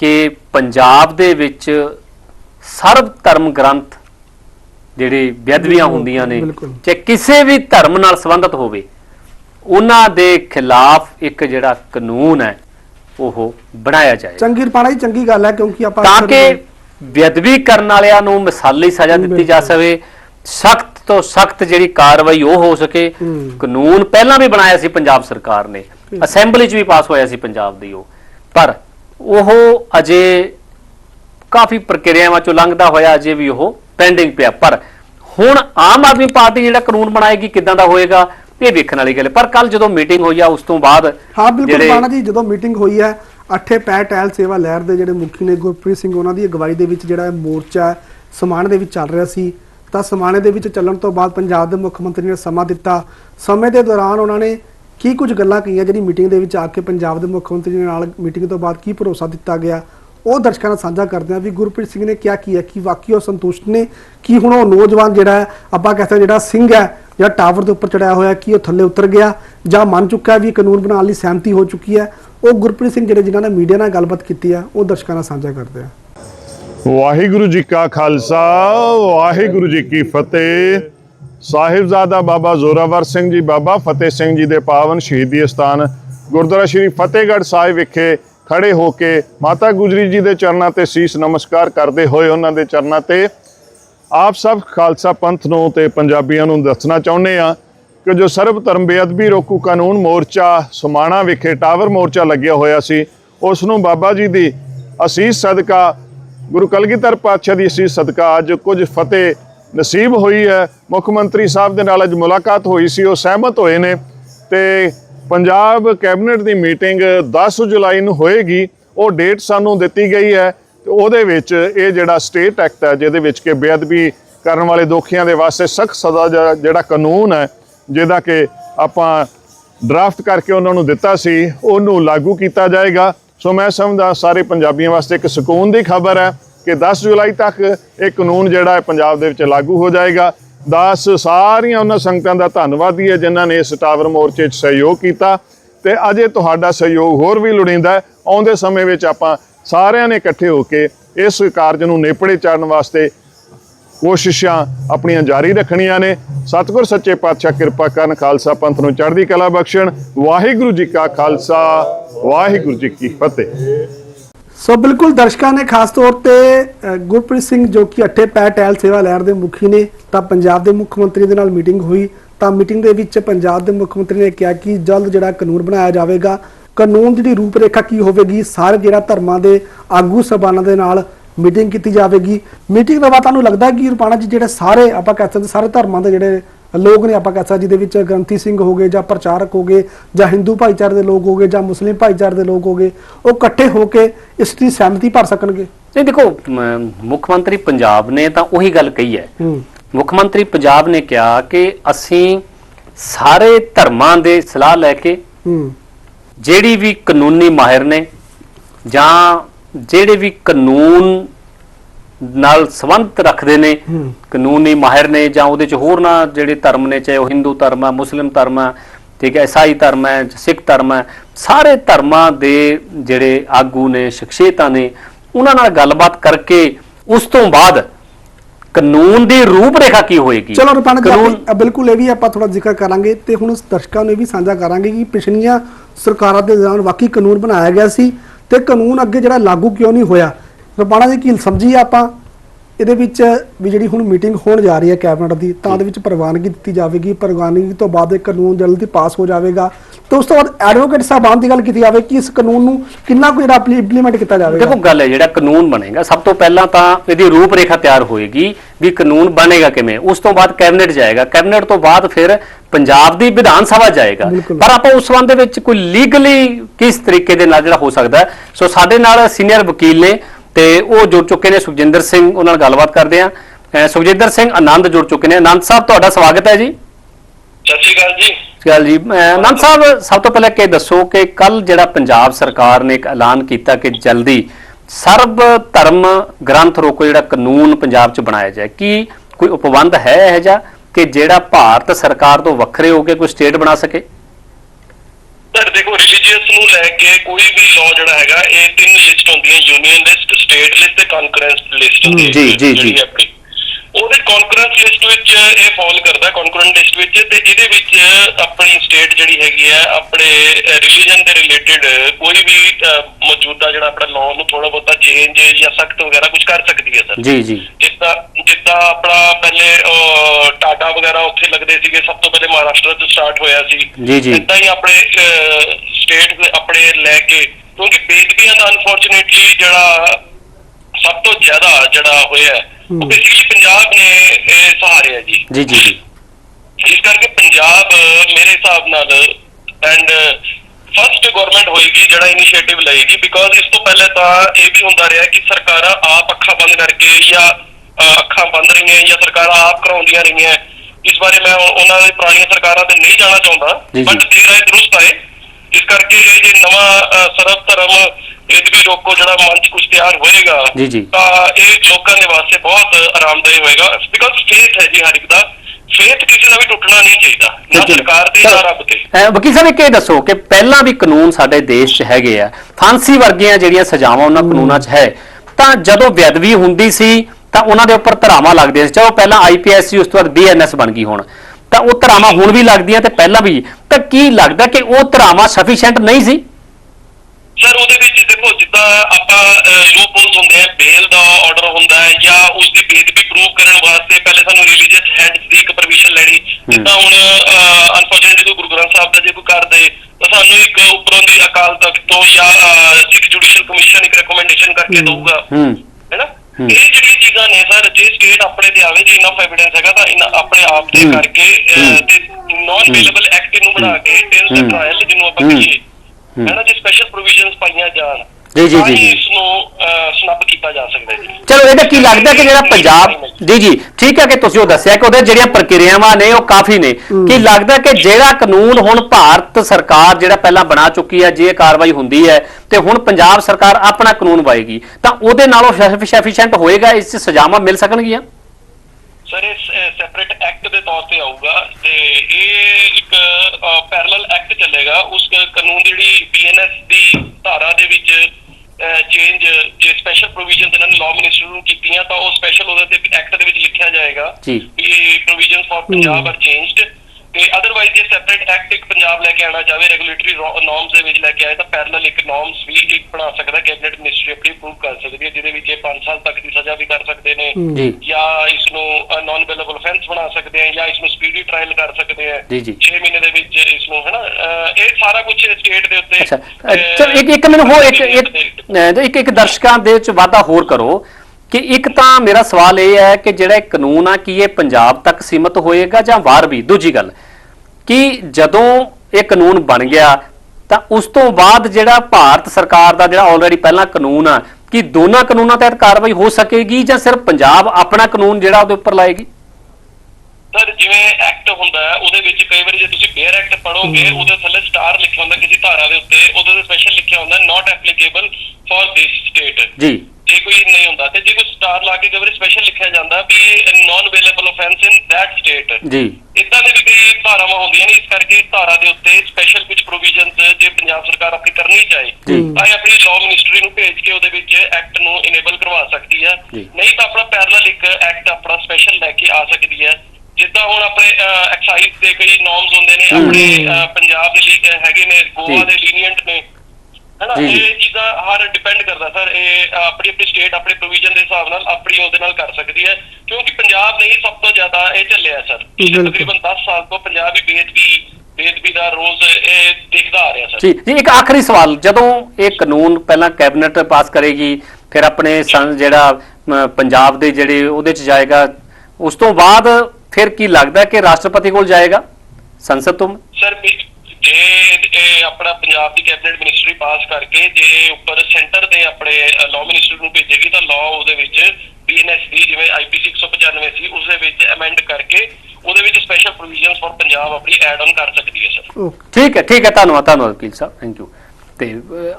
ਕਿ ਪੰਜਾਬ ਦੇ ਵਿੱਚ ਸਰਬ ਧਰਮ ਗ੍ਰੰਥ ਜਿਹੜੇ ਬਿਲਕੁਲ, ਹੁੰਦੀਆਂ ਨੇ। ਚਾਹੇ ਕਿਸੇ ਵੀ ਧਰਮ ਨਾਲ ਸੰਬੰਧਿਤ ਹੋਵੇ ਉਹਨਾਂ ਦੇ ਖਿਲਾਫ ਇੱਕ ਜਿਹੜਾ ਕਾਨੂੰਨ ਹੈ ਉਹ ਬਣਾਇਆ ਜਾਏ ਚੰਗੀ ਰਪਾਣਾ ਜੀ ਚੰਗੀ ਗੱਲ ਹੈ ਕਿਉਂਕਿ ਆਪਾਂ ਤਾਂ ਕਿ ਬੇਅਦਬੀ ਕਰਨ ਵਾਲਿਆਂ ਨੂੰ ਮਿਸਾਲੀ ਸਜ਼ਾ ਦਿੱਤੀ ਜਾ। ਸਕੇ ਸਖਤ ਤੋਂ ਸਖਤ ਜਿਹੜੀ ਕਾਰਵਾਈ ਉਹ ਹੋ ਸਕੇ ਹੂੰ। ਕਾਨੂੰਨ ਪਹਿਲਾਂ ਵੀ ਬਣਾਇਆ ਸੀ ਪੰਜਾਬ ਸਰਕਾਰ ਨੇ ਅਸੈਂਬਲੀ 'ਚ ਵੀ ਪਾਸ ਹੋਇਆ ਸੀ ਪੰਜਾਬ ਦੀ ਉਹ ਪਰ ਉਹ ਅਜੇ ਕਾਫੀ ਪ੍ਰਕਿਰਿਆਵਾਂ ਚੋਂ ਲੰਘਦਾ ਹੋਇਆ ਅਜੇ ਵੀ ਉਹ ਪੈਂਡਿੰਗ ਪਿਆ। ਪਰ ਹੁਣ ਆਮ ਆਦਮੀ ਪਾਰਟੀ ਜਿਹੜਾ ਕਾਨੂੰਨ ਬਣਾਏਗੀ ਕਿਦਾਂ ਦਾ ਹੋਏਗਾ ਇਹ ਵੇਖਣ ਵਾਲੀ ਗੱਲ ਪਰ ਕੱਲ ਜਦੋਂ ਮੀਟਿੰਗ ਹੋਈ ਆ ਉਸ ਤੋਂ ਬਾਅਦ ਹਾਂ ਬਿਲਕੁਲ ਬਾਣਾ ਜੀ ਜਦੋਂ ਮੀਟਿੰਗ ਹੋਈ ਹੈ ਅੱਠੇ ਪੈ ਟਹਿਲ ਸੇਵਾ ਲਹਿਰ ਦੇ ਜਿਹੜੇ ਮੁਖੀ ਨੇ ਗੁਰਪ੍ਰੀਤ ਸਿੰਘ ਉਹਨਾਂ ਦੀ ਅਗਵਾਈ ਦੇ ਵਿੱਚ ਜਿਹੜਾ ਮੋਰਚਾ ਹੈ, ਸਮਾਣੇ ਦੇ ਵਿੱਚ ਚੱਲ ਰਿਹਾ ਸੀ ਤਾਂ ਸਮਾਣੇ ਦੇ ਵਿੱਚ ਚੱਲਣ ਤੋਂ ਬਾਅਦ ਪੰਜਾਬ ਦੇ ਮੁੱਖ ਮੰਤਰੀ ਨੇ ਸਮਾਂ ਦਿੱਤਾ। ਸਮੇਂ ਦੇ ਦੌਰਾਨ ਉਹਨਾਂ ਨੇ ਕੀ ਕੁਝ ਗੱਲਾਂ ਕਹੀਆਂ ਜਿਹੜੀ ਮੀਟਿੰਗ ਦੇ ਵਿੱਚ ਆ ਕੇ ਪੰਜਾਬ ਦੇ ਮੁੱਖ ਮੰਤਰੀ ਨਾਲ ਮੀਟਿੰਗ ਤੋਂ ਬਾਅਦ ਕੀ ਭਰੋਸਾ ਦਿੱਤਾ ਗਿਆ? ਉਹ ਦਰਸ਼ਕਾਂ ਨਾਲ ਸਾਂਝਾ ਕਰਦੇ ਹਾਂ ਵੀ ਗੁਰਪ੍ਰੀਤ ਸਿੰਘ ਨੇ ਕਿਹਾ ਕੀ ਹੈ ਕਿ ਵਾਕਈ ਉਹ ਸੰਤੁਸ਼ਟ ਨੇ? ਕਿ ਹੁਣ ਉਹ ਨੌਜਵਾਨ ਜਿਹੜਾ ਹੈ, ਆਪਾਂ ਕਹਿੰਦੇ ਜਿਹੜਾ ਸਿੰਘ ਹੈ, ਜਿਹੜਾ ਟਾਵਰ ਦੇ ਉੱਪਰ ਚੜਿਆ ਹੋਇਆ, ਕਿ ਉਹ ਥੱਲੇ ਉਤਰ ਗਿਆ? ਜਾਂ ਮੰਨ ਚੁੱਕਾ ਵੀ ਕਾਨੂੰਨ ਬਣਾਉਣ ਲਈ ਸਹਿਮਤੀ ਹੋ ਚੁੱਕੀ ਹੈ? ਉਹ ਗੁਰਪ੍ਰੀਤ ਸਿੰਘ ਜਿਹੜੇ ਜਿਨ੍ਹਾਂ ਨੇ ਮੀਡੀਆ ਨਾਲ ਗੱਲਬਾਤ ਕੀਤੀ ਹੈ, ਉਹ ਦਰਸ਼ਕਾਂ ਨਾਲ ਸਾਂਝਾ ਕਰਦੇ ਆ ਵਾਹਿਗੁਰੂ ਜੀ ਕਾ ਖਾਲਸਾ, ਵਾਹਿਗੁਰੂ ਜੀ ਕੀ ਫਤਿਹ। ਸਾਹਿਬਜ਼ਾਦਾ ਬਾਬਾ ਜ਼ੋਰਾਵਰ ਸਿੰਘ ਜੀ, ਬਾਬਾ ਫਤਿਹ ਸਿੰਘ ਜੀ ਦੇ ਪਾਵਨ ਸ਼ਹੀਦੀ ਸਥਾਨ ਗੁਰਦੁਆਰਾ ਸ਼੍ਰੀ ਫਤਿਹਗੜ੍ਹ ਸਾਹਿਬ ਵਿਖੇ ਖੜੇ ਹੋ ਕੇ ਮਾਤਾ ਗੁਜਰੀ ਜੀ ਦੇ ਚਰਨਾਂ ਤੇ ਸੀਸ ਨਮਸਕਾਰ ਕਰਦੇ ਹੋਏ ਉਹਨਾਂ ਦੇ ਚਰਨਾਂ ਤੇ ਆਪ ਸਭ ਖਾਲਸਾ ਪੰਥ ਨੂੰ ਤੇ ਪੰਜਾਬੀਆਂ ਨੂੰ ਦੱਸਣਾ ਚਾਹੁੰਦੇ ਆ ਕਿ ਜੋ ਸਰਬ ਧਰਮ ਬੇਅਦਬੀ ਰੋਕੂ ਕਾਨੂੰਨ ਮੋਰਚਾ ਸਮਾਣਾ ਵਿਖੇ ਟਾਵਰ ਮੋਰਚਾ ਲੱਗਿਆ ਹੋਇਆ ਸੀ, ਉਸ ਨੂੰ ਬਾਬਾ ਜੀ ਦੀ ਅਸੀਸ ਸਦਕਾ ਗੁਰੂ ਕਲਗੀਧਰ ਪਾਤਸ਼ਾਹ ਦੀ ਅਸੀਸ ਸਦਕਾ ਅੱਜ ਕੁਝ ਫਤਿਹ ਨਸੀਬ ਹੋਈ ਹੈ। ਮੁੱਖ ਮੰਤਰੀ ਸਾਹਿਬ ਦੇ ਨਾਲ ਅੱਜ ਮੁਲਾਕਾਤ ਹੋਈ ਸੀ। ਉਹ ਸਹਿਮਤ ਹੋਏ ਨੇ ਤੇ ਪੰਜਾਬ ਕੈਬਨਿਟ ਦੀ ਮੀਟਿੰਗ 10 ਜੁਲਾਈ ਨੂੰ ਹੋਏਗੀ। ਉਹ ਡੇਟ ਸਾਨੂੰ ਦਿੱਤੀ ਗਈ ਹੈ ਤੇ ਉਹਦੇ ਵਿੱਚ ਇਹ ਜਿਹੜਾ ਸਟੇਟ ਐਕਟ ਹੈ, ਜਿਹਦੇ ਵਿੱਚ ਕਿ ਬੇਅਦਬੀ ਕਰਨ ਵਾਲੇ ਦੋਖੀਆਂ ਦੇ ਵਾਸਤੇ ਸਖਤ ਸਜ਼ਾ ਜਿਹੜਾ ਕਾਨੂੰਨ ਹੈ, ਜਿਹਦਾ ਕਿ ਆਪਾਂ ਡਰਾਫਟ ਕਰਕੇ ਉਹਨਾਂ ਨੂੰ ਦਿੱਤਾ ਸੀ, ਉਹਨੂੰ ਲਾਗੂ ਕੀਤਾ ਜਾਏਗਾ। ਸੋ ਮੈਂ ਸਮਝਦਾ ਸਾਰੇ ਪੰਜਾਬੀਆਂ ਵਾਸਤੇ ਇੱਕ ਸਕੂਨ ਦੀ ਖਬਰ ਹੈ। ਕਿ 10 ਜੁਲਾਈ ਤੱਕ ਇਹ ਕਾਨੂੰਨ ਜਿਹੜਾ ਹੈ ਪੰਜਾਬ ਦੇ ਵਿੱਚ ਲਾਗੂ ਹੋ ਜਾਏਗਾ। 10 ਸਾਰੀਆਂ ਉਹਨਾਂ ਸੰਗਤਾਂ ਦਾ ਧੰਨਵਾਦੀ ਹੈ ਜਿਨ੍ਹਾਂ ਨੇ ਇਸ ਟਾਵਰ ਮੋਰਚੇ 'ਚ ਸਹਿਯੋਗ ਕੀਤਾ। ਤੇ ਅਜੇ ਤੁਹਾਡਾ ਸਹਿਯੋਗ ਹੋਰ ਵੀ ਲੋੜੀਂਦਾ ਹੈ। ਆਉਂਦੇ ਸਮੇਂ ਵਿੱਚ ਆਪਾਂ ਸਾਰਿਆਂ ਨੇ ਇਕੱਠੇ ਹੋ ਕੇ ਇਸ ਕਾਰਜ ਨੂੰ ਨੇਪੜੇ ਚਾੜਨ ਵਾਸਤੇ ਕੋਸ਼ਿਸ਼ਾਂ ਆਪਣੀਆਂ ਜਾਰੀ ਰੱਖਣੀਆਂ ਨੇ। ਸਤਿਗੁਰ ਸੱਚੇ ਪਾਤਸ਼ਾਹ ਕਿਰਪਾ ਕਰਨ ਖਾਲਸਾ ਪੰਥ ਨੂੰ ਚੜ੍ਹਦੀ ਕਲਾ ਬਖਸ਼ਣ। ਵਾਹਿਗੁਰੂ ਜੀ ਕਾ ਖਾਲਸਾ, ਵਾਹਿਗੁਰੂ ਜੀ ਕੀ ਫਤਿਹ। ਸੋ ਬਿਲਕੁਲ ਦਰਸ਼ਕਾਂ ਨੇ ਖਾਸ ਤੌਰ ਤੇ ਗੁਰਪ੍ਰੀਤ ਸਿੰਘ ਜੋ ਕਿ ਅੱਠੇ ਪੈ ਟਹਿਲ ਸੇਵਾ ਲਹਿਰ ਦੇ ਮੁਖੀ ਨੇ, ਤਾਂ ਪੰਜਾਬ ਦੇ ਮੁੱਖ ਮੰਤਰੀ ਦੇ ਨਾਲ ਮੀਟਿੰਗ ਹੋਈ, ਤਾਂ ਮੀਟਿੰਗ ਦੇ ਵਿੱਚ ਪੰਜਾਬ ਦੇ ਮੁੱਖ ਮੰਤਰੀ ਨੇ ਕਿਹਾ ਕਿ ਜਲਦ ਜਿਹੜਾ ਕਾਨੂੰਨ ਬਣਾਇਆ ਜਾਵੇਗਾ, ਕਾਨੂੰਨ ਦੀ ਰੂਪਰੇਖਾ ਕੀ ਹੋਵੇਗੀ, ਸਾਰੇ ਜਿਹੜਾ ਧਰਮਾਂ ਦੇ ਆਗੂ ਸਭਾਨਾਂ ਦੇ ਨਾਲ ਮੀਟਿੰਗ ਕੀਤੀ ਜਾਵੇਗੀ। ਮੀਟਿੰਗ ਤੋਂ ਬਾਅਦ ਤੁਹਾਨੂੰ ਲੱਗਦਾ ਕਿ ਰੁਪਾਣਾ ਜੀ ਜਿਹੜੇ ਸਾਰੇ, ਆਪਾਂ ਕਹਿ ਸਕਦੇ ਸਾਰੇ ਧਰਮਾਂ ਦੇ ਜਿਹੜੇ ਲੋਕ ਨੇ ਆਪਾਂ ਕਹਿ ਸਕਦੇ ਜਿਹਦੇ ਵਿੱਚ ਗ੍ਰੰਥੀ ਸਿੰਘ ਹੋਗੇ ਜਾਂ ਪ੍ਰਚਾਰਕ ਹੋਗੇ ਜਾਂ ਹਿੰਦੂ ਭਾਈਚਾਰੇ ਦੇ ਲੋਕ ਹੋਗੇ ਜਾਂ ਮੁਸਲਿਮ ਭਾਈਚਾਰੇ ਦੇ ਲੋਕ ਹੋਗੇ ਉਹ ਇਕੱਠੇ ਹੋ ਕੇ ਇਸ ਦੀ ਸਹਿਮਤੀ ਭਰ ਸਕਣਗੇ। ਨਹੀਂ ਦੇਖੋ ਮੁੱਖ ਮੰਤਰੀ ਪੰਜਾਬ ਨੇ ਤਾਂ ਉਹੀ ਗੱਲ ਕਹੀ ਹੈ। ਮੁੱਖ ਮੰਤਰੀ ਪੰਜਾਬ ਨੇ ਕਿਹਾ ਕਿ ਅਸੀਂ ਸਾਰੇ ਧਰਮਾਂ ਦੇ ਸਲਾਹ ਲੈ ਕੇ ਜਿਹੜੀ ਵੀ ਕਾਨੂੰਨੀ ਮਾਹਿਰ ਨੇ ਜਾਂ ਜਿਹੜੇ ਵੀ ਕਾਨੂੰਨ ਨਾਲ ਸੰਬੰਧ ਰੱਖਦੇ ਨੇ। ਕਾਨੂੰਨੀ ਮਾਹਿਰ ਨੇ ਜਾਂ ਉਹਦੇ ਚ ਹੋਰ ਨਾ ਜਿਹੜੇ ਧਰਮ ਨੇ ਚਾਹੇ ਉਹ ਹਿੰਦੂ ਧਰਮ ਹੈ ਮੁਸਲਿਮ ਧਰਮ ਹੈ ਠੀਕ ਹੈ ਈਸਾਈ ਧਰਮ ਹੈ ਸਿੱਖ ਧਰਮ ਹੈ ਸਾਰੇ ਧਰਮਾਂ ਦੇ ਜਿਹੜੇ ਆਗੂ ਨੇ ਸ਼ਖਸੀਅਤਾਂ ਨੇ ਉਹਨਾਂ ਨਾਲ ਗੱਲਬਾਤ ਕਰਕੇ ਉਸ ਤੋਂ ਬਾਅਦ ਕਾਨੂੰਨ ਦੀ ਰੂਪਰੇਖਾ ਕੀ ਹੋਏਗੀ ਚਲੋ ਰੁਪਾਣਾ ਆਪਾਂ- ਬਿਲਕੁਲ ਇਹ ਵੀ ਆਪਾਂ ਥੋੜਾ ਜ਼ਿਕਰ ਕਰਾਂਗੇ ਤੇ ਹੁਣ ਦਰਸ਼ਕਾਂ ਨੂੰ ਇਹ ਵੀ ਸਾਂਝਾ ਕਰਾਂਗੇ ਕਿ ਪਿਛਲੀਆਂ ਸਰਕਾਰਾਂ ਦੇ ਦੌਰਾਨ ਵਾਕਈ ਕਾਨੂੰਨ ਬਣਾਇਆ ਗਿਆ ਸੀ ਤੇ ਕਾਨੂੰਨ ਅੱਗੇ ਜਿਹੜਾ ਲਾਗੂ ਕਿਉਂ ਨਹੀਂ ਹੋਇਆ ਰੁਪਾਣਾ ਜੀ ਕੀ ਸਮਝੀਏ ਆਪਾਂ ਇਹਦੇ ਵਿੱਚ ਵੀ ਜਿਹੜੀ ਹੁਣ ਮੀਟਿੰਗ ਹੋਣ ਜਾ ਰਹੀ ਹੈ ਕੈਬਨਿਟ ਦੀ ਤਾਂ ਉਹਦੇ ਵਿੱਚ ਪ੍ਰਵਾਨਗੀ ਦਿੱਤੀ ਜਾਵੇਗੀ ਪ੍ਰਵਾਨਗੀ ਤੋਂ ਬਾਅਦ ਇਹ ਕਾਨੂੰਨ ਜਲਦੀ ਪਾਸ ਹੋ ਜਾਵੇਗਾ। ਤੇ ਉਸ ਤੋਂ ਬਾਅਦ ਐਡਵੋਕੇਟ ਸਾਹਿਬਾਨ ਦੀ ਗੱਲ ਕੀਤੀ ਜਾਵੇ ਕਿ ਇਸ ਕਾਨੂੰਨ ਨੂੰ ਕਿੰਨਾ ਕੁ ਜਿਹੜਾ ਇੰਪਲੀਮੈਂਟ ਕੀਤਾ ਜਾਵੇਗਾ? ਦੇਖੋ ਗੱਲ ਹੈ ਜਿਹੜਾ ਕਾਨੂੰਨ ਬਣੇਗਾ ਸਭ ਤੋਂ ਪਹਿਲਾਂ ਤਾਂ ਇਹਦੀ ਰੂਪਰੇਖਾ ਤਿਆਰ ਹੋਏਗੀ ਵੀ ਕਾਨੂੰਨ ਬਣੇਗਾ ਕਿਵੇਂ। ਉਸ ਤੋਂ ਬਾਅਦ ਕੈਬਨਿਟ ਜਾਏਗਾ। ਕੈਬਨਿਟ ਤੋਂ ਬਾਅਦ ਫਿਰ ਪੰਜਾਬ ਦੀ ਵਿਧਾਨ ਸਭਾ ਜਾਏਗਾ। ਪਰ ਆਪਾਂ ਉਸ ਸੰਬੰਧ ਦੇ ਵਿੱਚ ਕੋਈ ਲੀਗਲੀ ਕਿਸ ਤਰੀਕੇ ਦੇ ਨਾਲ ਜਿਹੜਾ ਹੋ ਸਕਦਾ। ਸੋ ਸਾਡੇ ਨਾਲ ਸੀਨੀਅਰ ਵਕੀਲ ਨੇ ਤੇ ਉਹ ਜੁੜ ਚੁੱਕੇ ਨੇ ਸੁਖਜਿੰਦਰ ਸਿੰਘ ਉਹਨਾਂ ਨਾਲ ਗੱਲਬਾਤ ਕਰਦੇ ਆ ਸੁਖਜਿੰਦਰ ਸਿੰਘ ਆਨੰਦ ਜੁੜ ਚੁੱਕੇ ਨੇ। ਆਨੰਦ ਸਾਹਿਬ ਤੁਹਾਡਾ ਸਵਾਗਤ ਹੈ ਜੀ। ਸਤਿ ਸ਼੍ਰੀ ਅਕਾਲ ਜੀ। ਗੱਲ ਜੀ। ਅਹ ਆਨੰਦ ਸਾਹਿਬ ਸਭ ਤੋਂ ਪਹਿਲਾਂ ਇਹ ਦੱਸੋ ਕਿ ਕੱਲ ਜਿਹੜਾ ਪੰਜਾਬ ਸਰਕਾਰ ਨੇ ਇੱਕ ਐਲਾਨ ਕੀਤਾ ਕਿ ਜਲਦੀ ਸਰਬ ਧਰਮ ਗ੍ਰੰਥ ਰੋਕੋ ਜਿਹੜਾ ਕਾਨੂੰਨ ਪੰਜਾਬ 'ਚ ਬਣਾਇਆ ਜਾਏ। ਕੀ ਕੋਈ ਉਪਬੰਧ ਹੈ ਇਹ ਜਿਹਾ ਕਿ ਜਿਹੜਾ ਭਾਰਤ ਸਰਕਾਰ ਤੋਂ ਵੱਖਰੇ ਹੋ ਕੇ ਕੋਈ ਸਟੇਟ ਬਣਾ ਸਕੇ? ਸਰ ਦੇਖੋ ਰਿਲੀਜੀਅਸ ਨੂੰ ਲੈ ਕੇ ਕੋਈ ਵੀ ਲਾਅ ਜਿਹੜਾ ਹੈਗਾ ਇਹ ਤਿੰਨ ਲਿਸਟ ਹੁੰਦੀਆਂ ਯੂਨੀਅਨ ਲਿਸਟ ਸਟੇਟ ਲਿਸਟ ਤੇ ਕਨਕਰੈਂਸ ਲਿਸਟ ਜੀ, ਜੀ, ਜੀ। ਉਹਦੇ ਕਨਕਰੈਂਸ ਲਿਸਟ ਵਿੱਚ ਇਹ ਫਾਲ ਕਰਦਾ ਕਨਕਰੈਂਟ ਲਿਸਟ ਵਿੱਚ ਤੇ ਇਹਦੇ ਵਿੱਚ ਆਪਣੀ ਸਟੇਟ ਜਿਹੜੀ ਹੈਗੀ ਹੈ ਆਪਣੇ ਰਿਲੀਜਨ ਦੇ ਰਿਲੇਟਡ ਕੋਈ ਵੀ ਮੌਜੂਦਾ ਜਿਹੜਾ ਆਪਣਾ ਲਾਅ ਨੂੰ ਥੋੜਾ ਬਹੁਤਾ ਚੇਂਜ ਜਾਂ ਸਖਤ ਵਗੈਰਾ ਕੁਝ ਕਰ ਸਕਦੀ ਹੈ ਸਰ ਜੀ ਜੀ। ਜਿੱਦਾਂ ਜਿੱਦਾਂ ਆਪਣਾ ਪਹਿਲੇ ਟਾਟਾ ਵਗੈਰਾ ਵਗੈਰਾ ਉੱਥੇ ਲੱਗਦੇ ਸੀਗੇ ਸਭ ਤੋਂ ਪਹਿਲੇ ਮਹਾਰਾਸ਼ਟਰ ਤੋਂ ਸਟਾਰਟ ਹੋਇਆ ਸੀ। ਜੀ, ਜੀ। ਇਦਾਂ ਹੀ ਆਪਣੇ ਸਟੇਟ ਆਪਣੇ ਲੈ ਕੇ ਕਿਉਂਕਿ ਬੇਦਬੀਆਂ ਦਾ ਅਨਫੋਰਚੂਨੇਟਲੀ ਜਿਹੜਾ ਸਭ ਤੋਂ ਜ਼ਿਆਦਾ ਜਿਹੜਾ ਹੋਇਆ ਹੈ, ਉਹ ਬੇਸਿਕਲੀ ਪੰਜਾਬ ਨੇ ਇਹ ਸਹਾਰਿਆ ਜੀ। ਜੀ ਜੀ ਜੀ। ਇਸ ਕਰਕੇ ਪੰਜਾਬ ਮੇਰੇ ਹਿਸਾਬ ਨਾਲ ਐਂਡ ਫਸਟ ਗਵਰਨਮੈਂਟ ਹੋਏਗੀ ਜਿਹੜਾ ਇਨੀਸ਼ੀਏਟਿਵ ਲਏਗੀ ਬਿਕੋਜ਼ ਇਸ ਤੋਂ ਪਹਿਲੇ ਤਾਂ ਇਹ ਵੀ ਹੁੰਦਾ ਰਿਹਾ ਕਿ ਸਰਕਾਰਾਂ ਆਪ ਅੱਖਾਂ ਬੰਦ ਕਰਕੇ ਜਾਂ ਅੱਖਾਂ ਬੰਦ ਰਹੀਆਂ ਜਾਂ ਸਰਕਾਰਾਂ ਆਪ ਕਰਾਉਂਦੀਆਂ ਰਹੀਆਂ। ਇਸ ਬਾਰੇ ਮੈਂ ਉਹ- ਉਹਨਾਂ ਦੀ ਪੁਰਾਣੀਆਂ ਸਰਕਾਰਾਂ ਤੇ ਨਹੀਂ ਜਾਣਾ ਚਾਹੁੰਦਾ। ਬਟ ਦੇਰ ਆਏ ਦਰੁਸਤ ਆਏ ਇਸ ਕਰਕੇ ਇਹ ਜੇ ਨਵਾਂ ਸਰਬ ਧਰਮ ਇਹਦਵੀ ਲੋਕੋ ਜਿਹੜਾ ਮੰਚ ਕੁਝ ਤਿਆਰ ਹੋਏਗਾ। ਤਾਂ ਇਹ ਲੋਕਾਂ ਦੇ ਵਾਸਤੇ ਬਹੁਤ ਆਰਾਮਦਾਈ ਹੋਏਗਾ। ਬਿਕੋਜ਼ ਫੇਥ ਹੈ ਜੀ ਹਰ ਇੱਕ ਦਾ। ਫੇਥ ਕਿਸੇ ਦਾ ਵੀ ਟੁੱਟਣਾ ਨਹੀਂ ਚਾਹੀਦਾ। ਨਾ। ਸਰਕਾਰ ਤੇ ਨਾ ਰੱਬ ਤੇ। ਵਕੀਲ ਸਾਹਿਬ ਇੱਕ ਇਹ ਦੱਸੋ ਕਿ ਪਹਿਲਾਂ ਵੀ ਕਾਨੂੰਨ ਸਾਡੇ ਦੇਸ਼ 'ਚ ਹੈਗੇ ਆ। ਫਾਂਸੀ ਵਰਗੀਆਂ ਜਿਹੜੀਆਂ ਸਜ਼ਾਵਾਂ ਉਹਨਾਂ ਕਾਨੂੰਨਾਂ 'ਚ ਹੈ। ਤਾਂ ਜਦੋਂ ਬੇਅਦਬੀ ਹੁੰਦੀ ਸੀ ਤਾਂ ਉਹਨਾਂ ਦੇ ਉੱਪਰ ਧਰਾਵਾਂ ਲੱਗਦੀਆਂ ਸੀ। ਚਾਹੇ ਉਹ ਪਹਿਲਾਂ ਆਈਪੀਐਸ ਸੀ ਉਸ ਤੋਂ ਬਾਅਦ ਬੀਐਨਐਸ ਬਣ ਗਈ ਹੁਣ। ਤਾਂ ਉਹ ਧਰਾਵਾਂ ਹੁਣ ਵੀ ਲੱਗਦੀਆਂ ਤੇ ਪਹਿਲਾਂ ਵੀ। ਤਾਂ ਕੀ ਲੱਗਦਾ ਕਿ ਉਹ ਧਰਾਵਾਂ ਸਫੀਸ਼ੀਐਂਟ ਨਹੀਂ ਸੀ? ਸਰ ਉਹਦੇ ਵਿੱਚ ਦੇਖੋ ਜਿੱਦਾਂ ਆਪਾਂ ਲੂਪ ਹੋਲਸ ਹੁੰਦੇ ਆ ਬੇਲ ਦਾ ਆਰਡਰ ਹੁੰਦਾ ਹੈ ਜਾਂ ਉਸ ਦੀ ਬੇਦਬੀ ਪ੍ਰੂਵ ਕਰਨ ਵਾਸਤੇ ਪਹਿਲੇ ਸਾਨੂੰ ਰਿਲੀਜੀਅਸ ਹੈਡਸ ਦੀ ਇੱਕ ਪਰਮਿਸ਼ਨ ਲੈਣੀ। ਜਿੱਦਾਂ ਹੁਣ ਅਨਫੋਰਚੂਨੇਟਲੀ ਕੋਈ ਗੁਰੂ ਗ੍ਰੰਥ ਸਾਹਿਬ ਦਾ ਜੇ ਕੋਈ ਕਰਦੇ ਤਾਂ ਸਾਨੂੰ ਇੱਕ ਉੱਪਰੋਂ ਦੀ ਅਕਾਲ ਤਖਤ ਤੋਂ ਜਾਂ ਸਿੱਖ ਜੁਡੀਸ਼ੀਅਲ ਕਮਿਸ਼ਨ ਇੱਕ ਰეკਮੈਂਡੇਸ਼ਨ ਕਰਕੇ ਦਊਗਾ। ਹੈਨਾ ਇਹ ਜਿਹੜੀਆਂ ਚੀਜ਼ਾਂ ਨੇ ਸਰ ਜੇ ਸਟੇਟ ਆਪਣੇ ਤੇ ਆਵੇ ਜੀ ਇਨਫ ਐਵੀਡੈਂਸ ਹੈਗਾ ਤਾਂ ਇਨ ਆਪਣੇ ਆਪ ਹੂੰ। ਕਰਕੇ ਅਹ, ਤੇ ਨਾਨ ਅਵੇਲੇਬਲ ਐਕਟ ਨੂੰ ਬਣਾ ਕੇ ਟਿਲ ਹੂੰ। ਦ ਟ੍ਰਾਇਲ ਜਿਹਨੂੰ ਆਪਾਂ ਹੂੰ। ਕਹੀਏ ਹੈਨਾ ਜੇ ਸਪੈਸ਼ਲ ਪ੍ਰੋਵੀਜ਼ਨਸ ਪਾਈਆਂ ਜਾਣ ਜੀ, ਜੀ, ਤਾਂ ਜੀ, ਹੀ ਜੀ। ਇਸ ਨੂੰ ਸਨੱਬ ਕੀਤਾ ਜਾ ਸਕਦਾ ਹੈ ਜੀ ਚਲੋ ਇਹਦਾ ਕੀ ਲੱਗਦਾ ਕਿ ਜਿਹੜਾ ਪੰਜਾਬ ਜੀ ਜੀ ਠੀਕ ਹੈ ਕਿ ਤੁਸੀਂ ਉਹ ਦੱਸਿਆ ਕਿ ਉਹਦੇ ਜਿਹੜੀਆਂ ਪ੍ਰਕਿਰਿਆਵਾਂ ਨੇ ਉਹ ਕਾਫੀ ਨੇ। ਕੀ ਲੱਗਦਾ ਕਿ ਜਿਹੜਾ ਕਾਨੂੰਨ ਹੁਣ ਭਾਰਤ ਸਰਕਾਰ ਜਿਹੜਾ ਪਹਿਲਾਂ ਬਣਾ ਚੁੱਕੀ ਹੈ ਜੇ ਇਹ ਕਾਰਵਾਈ ਹੁੰਦੀ ਹੈ ਤੇ ਹੁਣ ਪੰਜਾਬ ਸਰਕਾਰ ਆਪਣਾ ਕਾਨੂੰਨ ਪਾਏਗੀ ਤਾਂ ਉਹਦੇ ਨਾਲੋਂ ਸਫੀਸ਼ੀਐਂਟ ਹੋਏਗਾ ਇਸ 'ਚ ਸਜ਼ਾਵਾਂ ਮਿਲ ਸਕਣਗੀਆਂ? ਸਰ ਇਹ ਸੈਪਰੇਟ ਐਕਟ ਦੇ ਤੌਰ ਤੇ ਆਊਗਾ ਤੇ ਇਹ ਇੱਕ ਪੈਰਲਲ ਐਕਟ ਚੱਲੇਗਾ। ਉਸ ਕਾਨੂੰਨ ਦੀ ਜਿਹੜੀ ਬੀਐਨਐਸ ਦੀ ਧਾਰਾ ਦੇ ਵਿੱਚ ਚੇਂਜ ਜੇ ਸਪੈਸ਼ਲ ਪ੍ਰੋਵੀਜ਼ਨਸ ਇਹਨਾਂ ਨੇ ਲਾਅ ਮਿਨਿਸਟਰ ਨੂੰ ਕੀਤੀਆਂ ਤਾਂ ਉਹ ਸਪੈਸ਼ਲ ਉਹਦੇ ਤੇ ਐਕਟ ਦੇ ਵਿੱਚ ਲਿਖਿਆ ਜਾਏਗਾ ਜੀ। ਕਿ provisions for Punjab are changed ਤੇ ਅਦਰਵਾਈਜ਼ ਜੇ ਸੈਪਰੇਟ ਐਕਟ ਇੱਕ ਪੰਜਾਬ ਲੈ ਕੇ ਆਣਾ ਚਾਹਵੇ ਰੈਗੂਲੇਟਰੀ ਨਾਰਮਸ ਦੇ ਵਿੱਚ ਲੈ ਕੇ ਆਏ ਤਾਂ ਪੈਰਲਲ ਇੱਕ ਨਾਰਮਸ ਵੀ ਇੱਕ ਬਣਾ ਸਕਦਾ ਕੈਬਨਿਟ ਮਿਨਿਸਟਰੀ ਆਪਣੀ ਅਪਰੂਵ ਕਰ ਸਕਦੀ ਹੈ ਜਿਹਦੇ ਵਿੱਚ ਇਹ 5 ਸਾਲ ਤੱਕ ਦੀ ਸਜ਼ਾ ਵੀ ਕਰ ਸਕਦੇ ਨੇ ਜੀ। ਇਸ ਨੂੰ ਨਾਨ ਅਵੇਲੇਬਲ ਅਫੈਂਸ ਬਣਾ ਸਕਦੇ ਆ ਜਾਂ ਇਸ ਨੂੰ ਸਪੀਡੀ ਟ੍ਰਾਇਲ ਕਰ ਸਕਦੇ ਆ। ਜੀ, ਜੀ। 6 ਮਹੀਨੇ ਦੇ ਵਿੱਚ ਇਸ ਨੂੰ ਹੈਨਾ ਇਹ ਸਾਰਾ ਕੁਝ ਸਟੇਟ ਦੇ ਉੱਤੇ ਅੱਛਾ ਇੱਕ ਇੱਕ ਮੈਨੂੰ ਹੋਰ ਇੱਕ ਇੱਕ ਇੱਕ ਦਰਸ਼ਕਾਂ ਦੇ ਵਿੱਚ ਵਾਧਾ ਹੋਰ ਕਰੋ। ਕਿ ਇੱਕ ਤਾਂ ਮੇਰਾ ਸਵਾਲ ਇਹ ਹੈ ਕਿ ਜਿਹੜਾ ਕਾਨੂੰਨ ਆ ਕੀ ਇਹ ਪੰਜਾਬ ਤੱਕ ਸੀਮਤ ਹੋਏਗਾ ਜਾਂ ਬਾਹਰ ਵੀ? ਦੂਜੀ ਗੱਲ ਕਿ ਜਦੋਂ ਇਹ ਕਾਨੂੰਨ ਬਣ ਗਿਆ ਤਾਂ ਉਸ ਤੋਂ ਬਾਅਦ ਜਿਹੜਾ ਭਾਰਤ ਸਰਕਾਰ ਦਾ ਜਿਹੜਾ ਆਲਰੇਡੀ ਪਹਿਲਾਂ ਕਾਨੂੰਨ ਆ ਕਿ ਦੋਨਾਂ ਕਾਨੂੰਨਾਂ ਤਹਿਤ ਕਾਰਵਾਈ ਹੋ ਸਕੇਗੀ ਜਾਂ ਸਿਰਫ ਪੰਜਾਬ ਆਪਣਾ ਕਾਨੂੰਨ ਜਿਹੜਾ ਉਹਦੇ ਉੱਪਰ ਲਾਏਗੀ? ਸਰ ਜਿਵੇਂ ਐਕਟ ਹੁੰਦਾ ਹੈ ਉਹਦੇ ਵਿੱਚ ਕਈ ਵਾਰੀ ਜੇ ਤੁਸੀਂ ਬੇਅਰ ਐਕਟ ਪੜੋਗੇ ਉਹਦੇ ਥੱਲੇ ਸਟਾਰ ਲਿਖਿਆ ਹੁੰਦਾ ਕਿਸੇ ਧਾਰਾ ਦੇ ਉੱਤੇ ਉਹਦੇ ਤੇ ਸਪੈਸ਼ਲ ਲਿਖਿਆ ਹੁੰਦਾ not applicable for this state ਜੀ। ਜੇ ਕੋਈ ਨਹੀਂ ਹੁੰਦਾ ਤੇ ਜੇ ਕੋਈ ਸਟਾਰ ਲਾ ਕੇ ਕਈ ਵਾਰੀ ਸਪੈਸ਼ਲ ਲਿਖਿਆ ਜਾਂਦਾ ਵੀ non available offence in that state ਜੀ ਇਦਾਂ ਦੇ ਵੀ ਕਈ ਧਾਰਾਵਾਂ ਹੁੰਦੀਆਂ ਨੇ ਇਸ ਕਰਕੇ ਧਾਰਾ ਦੇ ਉੱਤੇ ਸਪੈਸ਼ਲ ਕੁਝ ਪ੍ਰੋਵੀਜ਼ਨਸ ਜੇ ਪੰਜਾਬ ਸਰਕਾਰ ਆਪਣੀ ਕਰਨੀ ਚਾਹੇ। ਤਾਂ ਇਹ ਆਪਣੀ ਲਾਅ ਮਿਨਿਸਟਰੀ ਨੂੰ ਭੇਜ ਕੇ ਉਹਦੇ ਵਿੱਚ ਐਕਟ ਨੂੰ ਇਨੇਬਲ ਕਰਵਾ ਸਕਦੀ ਹੈ। ਨਹੀਂ ਤਾਂ ਆਪਣਾ ਪੈਰਲਲ ਇੱਕ ਐਕਟ ਆਪਣਾ ਸਪੈਸ਼ਲ ਲੈ ਕੇ ਆ ਸਕਦੀ ਹੈ ਜਿੱਦਾਂ ਹੁਣ ਆਪਣੇ ਐਕਸਾਈਜ਼ ਦੇ ਕਈ ਨੋਰਮਸ ਹੁੰਦੇ ਨੇ ਆਪਣੇ ਪੰਜਾਬ ਦੇ ਲਈ ਹੈਗੇ ਨੇ ਗੋਆ। ਦੇ ਲੀਨੀਅੰਟ ਨੇ ਹੈਨਾ ਜੀ। ਇਹ ਚੀਜ਼ਾਂ ਹਰ ਡਿਪੈਂਡ ਕਰਦਾ ਸਰ। ਇਹ ਆਪਣੀ ਆਪਣੀ ਸਟੇਟ ਆਪਣੇ ਪ੍ਰੋਵੀਜ਼ਨ ਦੇ ਹਿਸਾਬ ਨਾਲ ਆਪਣੀ ਉਹਦੇ ਨਾਲ ਕਰ ਸਕਦੀ ਹੈ। ਕਿਉਂਕਿ ਪੰਜਾਬ ਨੇ ਹੀ ਸਭ ਤੋਂ ਜ਼ਿਆਦਾ ਇਹ ਚੱਲਿਆ ਸਰ। ਪਿਛਲੇ ਬਿਲਕੁਲ। ਤਕਰੀਬਨ 10 ਸਾਲ ਤੋਂ ਪੰਜਾਬ ਹੀ ਬੇਦਬੀ ਬੇਦਬੀ ਦਾ ਰੋਜ਼ ਇਹ ਦੇਖਦਾ ਆ ਰਿਹਾ ਸਰ। ਜੀ ਜੀ ਇੱਕ ਆਖਰੀ ਸਵਾਲ। ਜਦੋਂ ਇਹ ਕਾਨੂੰਨ ਪਹਿਲਾਂ ਕੈਬਨਿਟ ਪਾਸ ਕਰੇਗੀ ਫਿਰ ਆਪਣੇ ਸੰ ਜਿਹੜਾ ਅਮ, ਪੰਜਾਬ ਦੇ ਜਿਹੜੇ ਉਹਦੇ ਚ ਜਾਏਗਾ ਉਸ ਤੋਂ ਬਾਅਦ ਫਿਰ ਕੀ ਲੱਗਦਾ ਕਿ ਰਾਸ਼ਟਰਪਤੀ ਕੋਲ ਜਾਏਗਾ? ਸੰਸਦ ਤੋਂ? ਸਰ ਜੇ ਇਹ ਆਪਣਾ ਪੰਜਾਬ ਦੀ ਕੈਬਨਿਟ ਮਿਨਿਸਟਰੀ ਪਾਸ ਕਰਕੇ ਜੇ ਉੱਪਰ ਸੈਂਟਰ ਦੇ ਆਪਣੇ ਲਾਅ ਮਿਨਿਸਟਰ ਨੂੰ ਭੇਜੇਗੀ ਤਾਂ ਲਾਅ ਉਹਦੇ ਵਿੱਚ ਬੀਐਨਐਸ ਦੀ ਜਿਵੇਂ ਆਈਪੀਸੀ 195 ਸੀ ਉਸ ਦੇ ਵਿੱਚ ਅਮੈਂਡ ਕਰਕੇ ਉਹਦੇ ਵਿੱਚ ਸਪੈਸ਼ਲ ਪ੍ਰੋਵੀਜ਼ਨਸ ਫॉर ਪੰਜਾਬ ਆਪਣੀ ਐਡ ਆਨ ਕਰ ਸਕਦੀ ਹੈ ਸਰ ਠੀਕ ਹੈ ਠੀਕ ਹੈ ਧੰਨਵਾਦ ਧੰਨਵਾਦ ਵਕੀਲ ਸਾਹਿਬ ਥੈਂਕ ਯੂ ਤੇ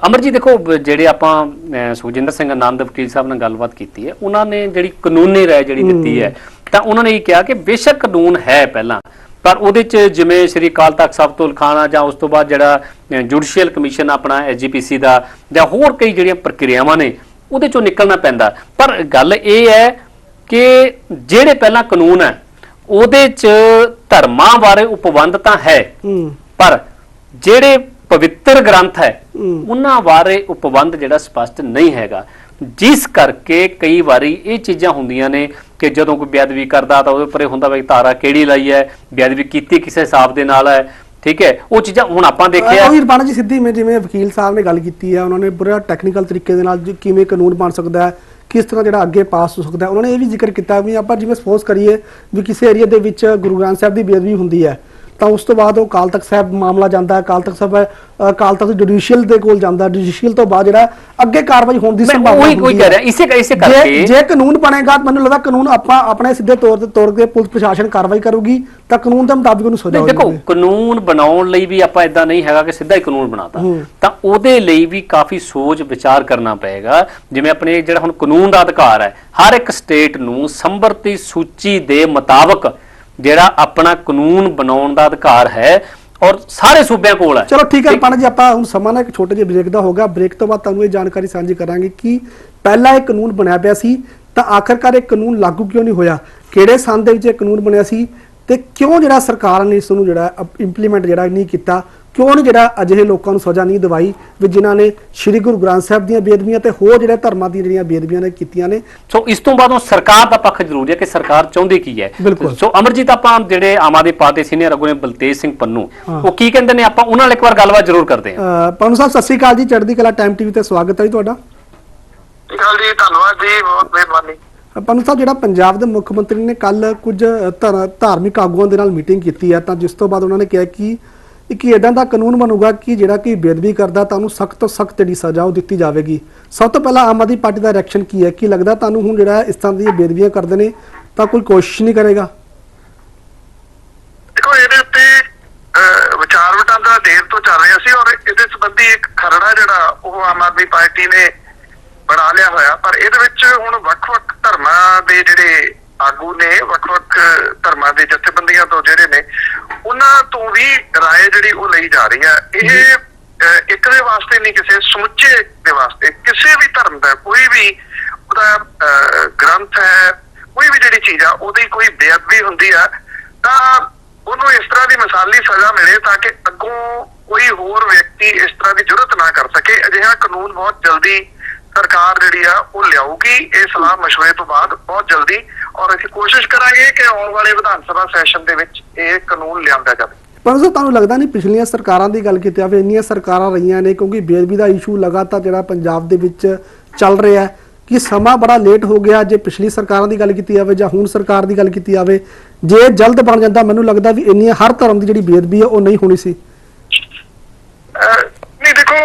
ਅਮਰ ਜੀ ਦੇਖੋ ਜਿਹੜੇ ਆਪਾਂ ਅਹ, ਸੁਖਜਿੰਦਰ ਸਿੰਘ ਆਨੰਦ ਵਕੀਲ ਸਾਹਿਬ ਨਾਲ ਗੱਲਬਾਤ ਕੀਤੀ ਹੈ ਉਹਨਾਂ ਨੇ ਜਿਹੜੀ ਕਾਨੂੰਨੀ ਰਾਏ ਜਿਹੜੀ ਦਿੱਤੀ ਹੈ। ਤਾਂ ਉਹਨਾਂ ਨੇ ਇਹ ਕਿਹਾ ਕਿ ਬੇਸ਼ੱਕ ਕਾਨੂੰਨ ਹੈ ਪਹਿਲਾਂ ਪਰ ਉਹਦੇ ਚ ਜਿਵੇਂ ਸ੍ਰੀ ਅਕਾਲ ਤਖਤ ਸਾਹਿਬ ਤੋਂ ਲਿਖਾਣਾ ਜਾਂ ਉਸ ਤੋਂ ਬਾਅਦ ਜਿਹੜਾ ਜੁਡੀਸ਼ੀਅਲ ਕਮਿਸ਼ਨ ਆਪਣਾ ਐਸਜੀਪੀਸੀ ਦਾ ਜਾਂ ਹੋਰ ਕਈ ਜਿਹੜੀਆਂ ਪ੍ਰਕਿਰਿਆਵਾਂ ਨੇ ਉਹਦੇ ਚੋਂ ਨਿਕਲਣਾ ਪੈਂਦਾ। ਪਰ ਗੱਲ ਇਹ ਹੈ ਕਿ ਜਿਹੜੇ ਪਹਿਲਾਂ ਕਾਨੂੰਨ ਹੈ ਉਹਦੇ ਚ ਧਰਮਾਂ ਬਾਰੇ ਉਪਬੰਧ ਤਾਂ ਹੈ ਪਰ ਜਿਹੜੇ ਪਵਿੱਤਰ ਗ੍ਰੰਥ ਹੈ। ਉਹਨਾਂ ਬਾਰੇ ਉਪਬੰਧ ਜਿਹੜਾ ਸਪਸ਼ਟ ਨਹੀਂ ਹੈਗਾ। ਜਿਸ ਕਰਕੇ ਕਈ ਵਾਰੀ ਇਹ ਚੀਜ਼ਾਂ ਹੁੰਦੀਆਂ ਨੇ ਕਿ ਜਦੋਂ ਕੋਈ ਬੇਅਦਬੀ ਕਰਦਾ ਤਾਂ ਉਹਦੇ ਉੱਪਰ ਇਹ ਹੁੰਦਾ ਵੀ ਧਾਰਾ ਕਿਹੜੀ ਲਾਈ ਹੈ, ਬੇਅਦਬੀ ਕੀਤੀ ਕਿਸੇ ਹਿਸਾਬ ਦੇ ਨਾਲ ਹੈ, ਠੀਕ ਹੈ? ਉਹ ਚੀਜ਼ਾਂ ਹੁਣ ਆਪਾਂ ਦੇਖਿਆ ਉਹੀ ਰਪਾਣਾ ਜੀ ਸਿੱਧੀ ਮੈਂ ਜਿਵੇਂ ਵਕੀਲ ਸਾਹਿਬ ਨੇ ਗੱਲ ਕੀਤੀ ਹੈ, ਉਹਨਾਂ ਨੇ ਬੜਾ ਟੈਕਨੀਕਲ ਤਰੀਕੇ ਦੇ ਨਾਲ ਜੀ ਕਿਵੇਂ ਕਾਨੂੰਨ ਬਣ ਸਕਦਾ ਹੈ, ਕਿਸ ਤਰ੍ਹਾਂ ਜਿਹੜਾ ਅੱਗੇ ਪਾਸ ਹੋ ਸਕਦਾ ਉਹਨਾਂ ਨੇ ਇਹ ਵੀ ਜ਼ਿਕਰ ਕੀਤਾ ਵੀ ਆਪਾਂ ਜਿਵੇਂ ਸਪੋਜ਼ ਕਰੀਏ ਵੀ ਕਿਸੇ ਏਰੀਆ ਦੇ ਵਿੱਚ ਗੁਰੂ ਗ੍ਰੰਥ ਸਾਹਿਬ ਦੀ ਬੇਅਦਬੀ ਹੁੰਦੀ ਹੈ ਤਾਂ ਉਸ ਤੋਂ ਬਾਅਦ ਉਹ ਕਾਲ ਤਖਤ ਸਾਹਿਬ ਮਾਮਲਾ ਜਾਂਦਾ ਹੈ। ਕਾਲ ਤਖਤ ਸਾਹਿਬ ਕਾਲ ਤਖਤ ਜੁਡੀਸ਼ੀਅਲ ਦੇ ਕੋਲ ਜਾਂਦਾ ਜੁਡੀਸ਼ੀਅਲ ਤੋਂ ਬਾਅਦ ਜਿਹੜਾ ਅੱਗੇ ਕਾਰਵਾਈ ਹੋਣ ਦੀ ਸੰਭਾਵਨਾ ਉਹੀ ਕੋਈ ਕਹਿ ਹੈ। ਰਿਹਾ ਇਸੇ ਇਸੇ ਕਰਕੇ। ਜੇ ਕਾਨੂੰਨ ਬਣੇਗਾ ਤਾਂ ਮੈਨੂੰ ਲੱਗਦਾ ਕਾਨੂੰਨ ਆਪਾਂ ਆਪਣੇ ਸਿੱਧੇ ਤੌਰ ਤੇ ਤੌਰ ਤੇ ਪੁਲਿਸ ਪ੍ਰਸ਼ਾਸਨ ਕਾਰਵਾਈ ਕਰੂਗੀ ਤਾਂ ਕਾਨੂੰਨ ਦੇ ਮੁਤਾਬਿਕ ਉਹਨੂੰ ਸਜ਼ਾ ਨਹੀਂ ਦੇਖੋ ਹੋਵੇਗੀ ਕਾਨੂੰਨ ਬਣਾਉਣ ਲਈ ਵੀ ਆਪਾਂ ਇਦਾਂ ਨਹੀਂ ਹੈਗਾ ਕਿ ਸਿੱਧਾ ਹੀ ਕਾਨੂੰਨ ਬਣਾਤਾ। ਹੂੰ। ਤਾਂ ਉਹਦੇ ਲਈ ਵੀ ਕਾਫੀ ਸੋਚ ਵਿਚਾਰ ਕਰਨਾ ਪਏਗਾ। ਜਿਵੇਂ ਆਪਣੇ ਜਿਹੜਾ ਹੁਣ ਕਾਨੂੰਨ ਦਾ ਅਧਿਕਾਰ ਹੈ ਹਰ ਇੱਕ ਸਟੇਟ ਨੂੰ ਸੰਭਰਤੀ ਸੂਚੀ ਦੇ ਮੁਤਾਬਕ ਜਿਹੜਾ ਆਪਣਾ ਕਾਨੂੰਨ ਬਣਾਉਣ ਦਾ ਅਧਿਕਾਰ ਹੈ ਔਰ ਸਾਰੇ ਸੂਬਿਆਂ ਕੋਲ ਹੈ। ਚਲੋ ਠੀਕ ਹੈ ਪਾਣਾ ਜੀ ਆਪਾਂ ਹੁਣ ਸਮਾਂ ਨਾ ਇੱਕ ਛੋਟੇ ਜਿਹੇ ਬ੍ਰੇਕ ਦਾ ਹੋਗਾ ਬ੍ਰੇਕ ਤੋਂ ਬਾਅਦ ਤੁਹਾਨੂੰ ਇਹ ਜਾਣਕਾਰੀ ਸਾਂਝੀ ਕਰਾਂਗੇ ਕਿ ਪਹਿਲਾਂ ਇਹ ਕਾਨੂੰਨ ਬਣਿਆ ਪਿਆ ਸੀ ਤਾਂ ਆਖਰਕਾਰ ਇਹ ਕਾਨੂੰਨ ਲਾਗੂ ਕਿਉਂ ਨਹੀਂ ਹੋਇਆ? ਕਿਹੜੇ ਸੰਨ ਦੇ ਵਿੱਚ ਇਹ ਕਾਨੂੰਨ ਬਣਿਆ ਸੀ? ਤੇ ਕਿਉਂ ਜਿਹੜਾ ਸਰਕਾਰ ਨੇ ਇਸ ਨੂੰ ਜਿਹੜਾ ਇੰਪਲੀਮੈਂਟ ਜਿਹੜਾ ਨਹੀਂ ਕੀਤਾ? ਕਿਉਂ ਨਹੀਂ ਜਿਹੜਾ ਅਜਿਹੇ ਲੋਕਾਂ ਨੂੰ ਸਜ਼ਾ ਨਹੀਂ ਦਿਵਾਈ ਵੀ ਜਿਨ੍ਹਾਂ ਨੇ ਸ੍ਰੀ ਗੁਰੂ ਗ੍ਰੰਥ ਸਾਹਿਬ ਦੀਆਂ ਬੇਅਦਬੀਆਂ ਤੇ ਹੋਰ ਜਿਹੜੇ ਧਰਮਾਂ ਦੀਆਂ ਜਿਹੜੀਆਂ ਬੇਅਦਬੀਆਂ ਨੇ ਕੀਤੀਆਂ ਨੇ? ਸੋ ਇਸ ਤੋਂ ਬਾਅਦ ਉਹ ਸਰਕਾਰ ਦਾ ਪੱਖ ਜ਼ਰੂਰੀ ਹੈ ਕਿ ਸਰਕਾਰ ਚਾਹੁੰਦੀ ਕੀ ਹੈ। ਸੋ ਅਮਰਜੀਤ ਆਪਾਂ ਜਿਹੜੇ ਆਮ ਆਦਮੀ ਪਾਰਟੀ ਸੀਨੀਅਰ ਅਗੂ ਨੇ ਬਲਤੇਜ ਸਿੰਘ ਪੰਨੂ। ਉਹ ਕੀ ਕਹਿੰਦੇ ਨੇ? ਆਪਾਂ ਉਹਨਾਂ ਨਾਲ ਇੱਕ ਵਾਰ ਗੱਲਬਾਤ ਜ਼ਰੂਰ ਕਰਦੇ ਹਾਂ। ਪਵਨ ਸਾਹਿਬ ਸਤਿ ਸ਼੍ਰੀ ਅਕਾਲ ਜੀ। ਚੜ੍ਹਦੀ ਕਲਾ ਟਾਈਮ ਟੀਵੀ ਤੇ ਸਵਾਗਤ ਹੈ ਜੀ ਤੁਹਾਡਾ। ਗੱਲ ਜੀ। ਧੰਨਵਾਦ ਜੀ। ਬਹੁਤ ਮਿਹਰਬਾਨੀ। ਪਨੂ ਸਾਹਿਬ ਜਿਹੜਾ ਪੰਜਾਬ ਦੇ ਮੁੱਖ ਮੰਤਰੀ ਨੇ ਕੱਲ ਕੁਝ ਧਾਰ- ਧਾਰਮਿਕ ਆਗੂਆਂ ਦੇ ਨਾਲ ਮੀਟਿੰਗ ਕੀਤੀ ਹੈ ਤਾਂ ਜਿਸ ਤੋਂ ਬਾਅਦ ਉਹਨਾਂ ਨੇ ਕਿਹਾ ਕਿ ਇੱਕ ਇਦਾਂ ਦਾ ਕਾਨੂੰਨ ਬਣੂਗਾ ਕਿ ਜਿਹੜਾ ਕਿ ਬੇਅਦਬੀ ਕਰਦਾ ਤਾਂ ਉਹਨੂੰ ਸਖਤ ਤੋਂ ਸਖਤ ਜਿਹੜੀ ਸਜ਼ਾ ਉਹ ਦਿੱਤੀ ਜਾਵੇਗੀ? ਸਭ ਤੋਂ ਪਹਿਲਾਂ ਆਮ ਆਦਮੀ ਪਾਰਟੀ ਦਾ ਰਿਐਕਸ਼ਨ ਕੀ ਹੈ? ਕੀ ਲੱਗਦਾ ਤੁਹਾਨੂੰ ਹੁਣ ਜਿਹੜਾ ਇਸ ਤਰ੍ਹਾਂ ਦੀਆਂ ਬੇਅਦਬੀਆਂ ਕਰਦੇ ਨੇ ਤਾਂ ਕੋਈ ਕੋਸ਼ਿਸ਼ ਨਹੀਂ ਕਰੇਗਾ? ਦੇਖੋ, ਇਹਦੇ ਉੱਤੇ ਵਿਚਾਰ ਵਟਾਂਦਰਾ ਦੇਰ ਤੋਂ ਚੱਲ ਰਿਹਾ ਸੀ ਔਰ ਇਹਦੇ ਸੰਬੰਧੀ ਇੱਕ ਖਰੜਾ ਜਿਹੜਾ ਉਹ ਆਮ ਆਦਮੀ ਪਾਰਟੀ ਨੇ ਬਣਾ ਲਿਆ ਹੋਇਆ। ਪਰ ਇਹਦੇ ਵਿੱਚ ਹੁਣ ਵੱਖ-ਵੱਖ ਧਰਮਾਂ ਦੇ ਜਿਹੜੇ ਆਗੂ ਨੇ ਵੱਖ-ਵੱਖ ਧਰਮਾਂ ਦੇ ਜਥੇਬੰਦੀਆਂ ਤੋਂ ਜਿਹੜੇ ਨੇ ਉਹਨਾਂ ਤੋਂ ਵੀ رائے ਜਿਹੜੀ ਉਹ ਲਈ ਜਾ ਰਹੀ ਹੈ ਇਹ ਅਹ, ਇੱਕ ਦੇ ਵਾਸਤੇ ਨਹੀਂ ਕਿਸੇ ਸਮੁੱਚੇ ਦੇ ਵਾਸਤੇ ਕਿਸੇ ਵੀ ਧਰਮ ਦਾ ਕੋਈ ਵੀ ਉਹਦਾ ਅਹ, ਗ੍ਰੰਥ ਹੈ ਕੋਈ ਵੀ ਜਿਹੜੀ ਚੀਜ਼ ਆ ਉਹਦੀ ਕੋਈ ਬੇਅਦਬੀ ਹੁੰਦੀ ਆ ਤਾਂ ਉਹਨੂੰ ਇਸ ਤਰ੍ਹਾਂ ਦੀ ਮਿਸਾਲੀ ਸਜ਼ਾ ਮਿਲੇ ਤਾਂ ਕਿ ਅੱਗੋਂ ਕੋਈ ਹੋਰ ਵਿਅਕਤੀ ਇਸ ਤਰ੍ਹਾਂ ਦੀ ਜੁਰਤ ਨਾ ਕਰ ਸਕੇ ਅਜਿਹਾ ਕਾਨੂੰਨ ਬਹੁਤ ਜਲਦੀ ਸਰਕਾਰ ਜਿਹੜੀ ਆ ਉਹ ਲਿਆਊਗੀ ਇਹ ਸਲਾਹ مشورے ਤੋਂ ਬਾਅਦ ਬਹੁਤ ਜਲਦੀ ਔਰ ਅਸੀਂ ਕੋਸ਼ਿਸ਼ ਕਰਾਂਗੇ ਕਿ ਆਉਣ ਵਾਲੇ ਵਿਧਾਨ ਸਭਾ ਸੈਸ਼ਨ ਦੇ ਵਿੱਚ ਇਹ ਕਾਨੂੰਨ ਲਿਆਂਦਾ ਜਾਵੇ। ਪਰ ਸਾਹਿਬ ਤੁਹਾਨੂੰ ਲੱਗਦਾ ਨਹੀਂ ਪਿਛਲੀਆਂ ਸਰਕਾਰਾਂ ਦੀ ਗੱਲ ਕੀਤੀ ਜਾਵੇ ਇੰਨੀਆਂ ਸਰਕਾਰਾਂ ਰਹੀਆਂ ਨੇ ਕਿਉਂਕਿ ਬੇਅਦਬੀ ਦਾ ਇਸ਼ੂ ਲਗਾਤਾਰ ਜਿਹੜਾ ਪੰਜਾਬ ਦੇ ਵਿੱਚ ਚੱਲ ਰਿਹਾ ਹੈ ਕਿ ਸਮਾਂ ਬੜਾ ਲੇਟ ਹੋ ਗਿਆ ਜੇ ਪਿਛਲੀ ਸਰਕਾਰਾਂ ਦੀ ਗੱਲ ਕੀਤੀ ਜਾਵੇ ਜਾਂ ਹੁਣ ਸਰਕਾਰ ਦੀ ਗੱਲ ਕੀਤੀ ਜਾਵੇ ਜੇ ਜਲਦ ਬਣ ਜਾਂਦਾ ਮੈਨੂੰ ਲੱਗਦਾ ਵੀ ਇੰਨੀਆਂ ਹਰ ਧਰਮ ਦੀ ਜਿਹੜੀ ਬੇਅਦਬੀ ਹੈ ਉਹ ਨਹੀਂ ਹੋਣੀ ਸੀ। ਨਹੀਂ ਦੇਖੋ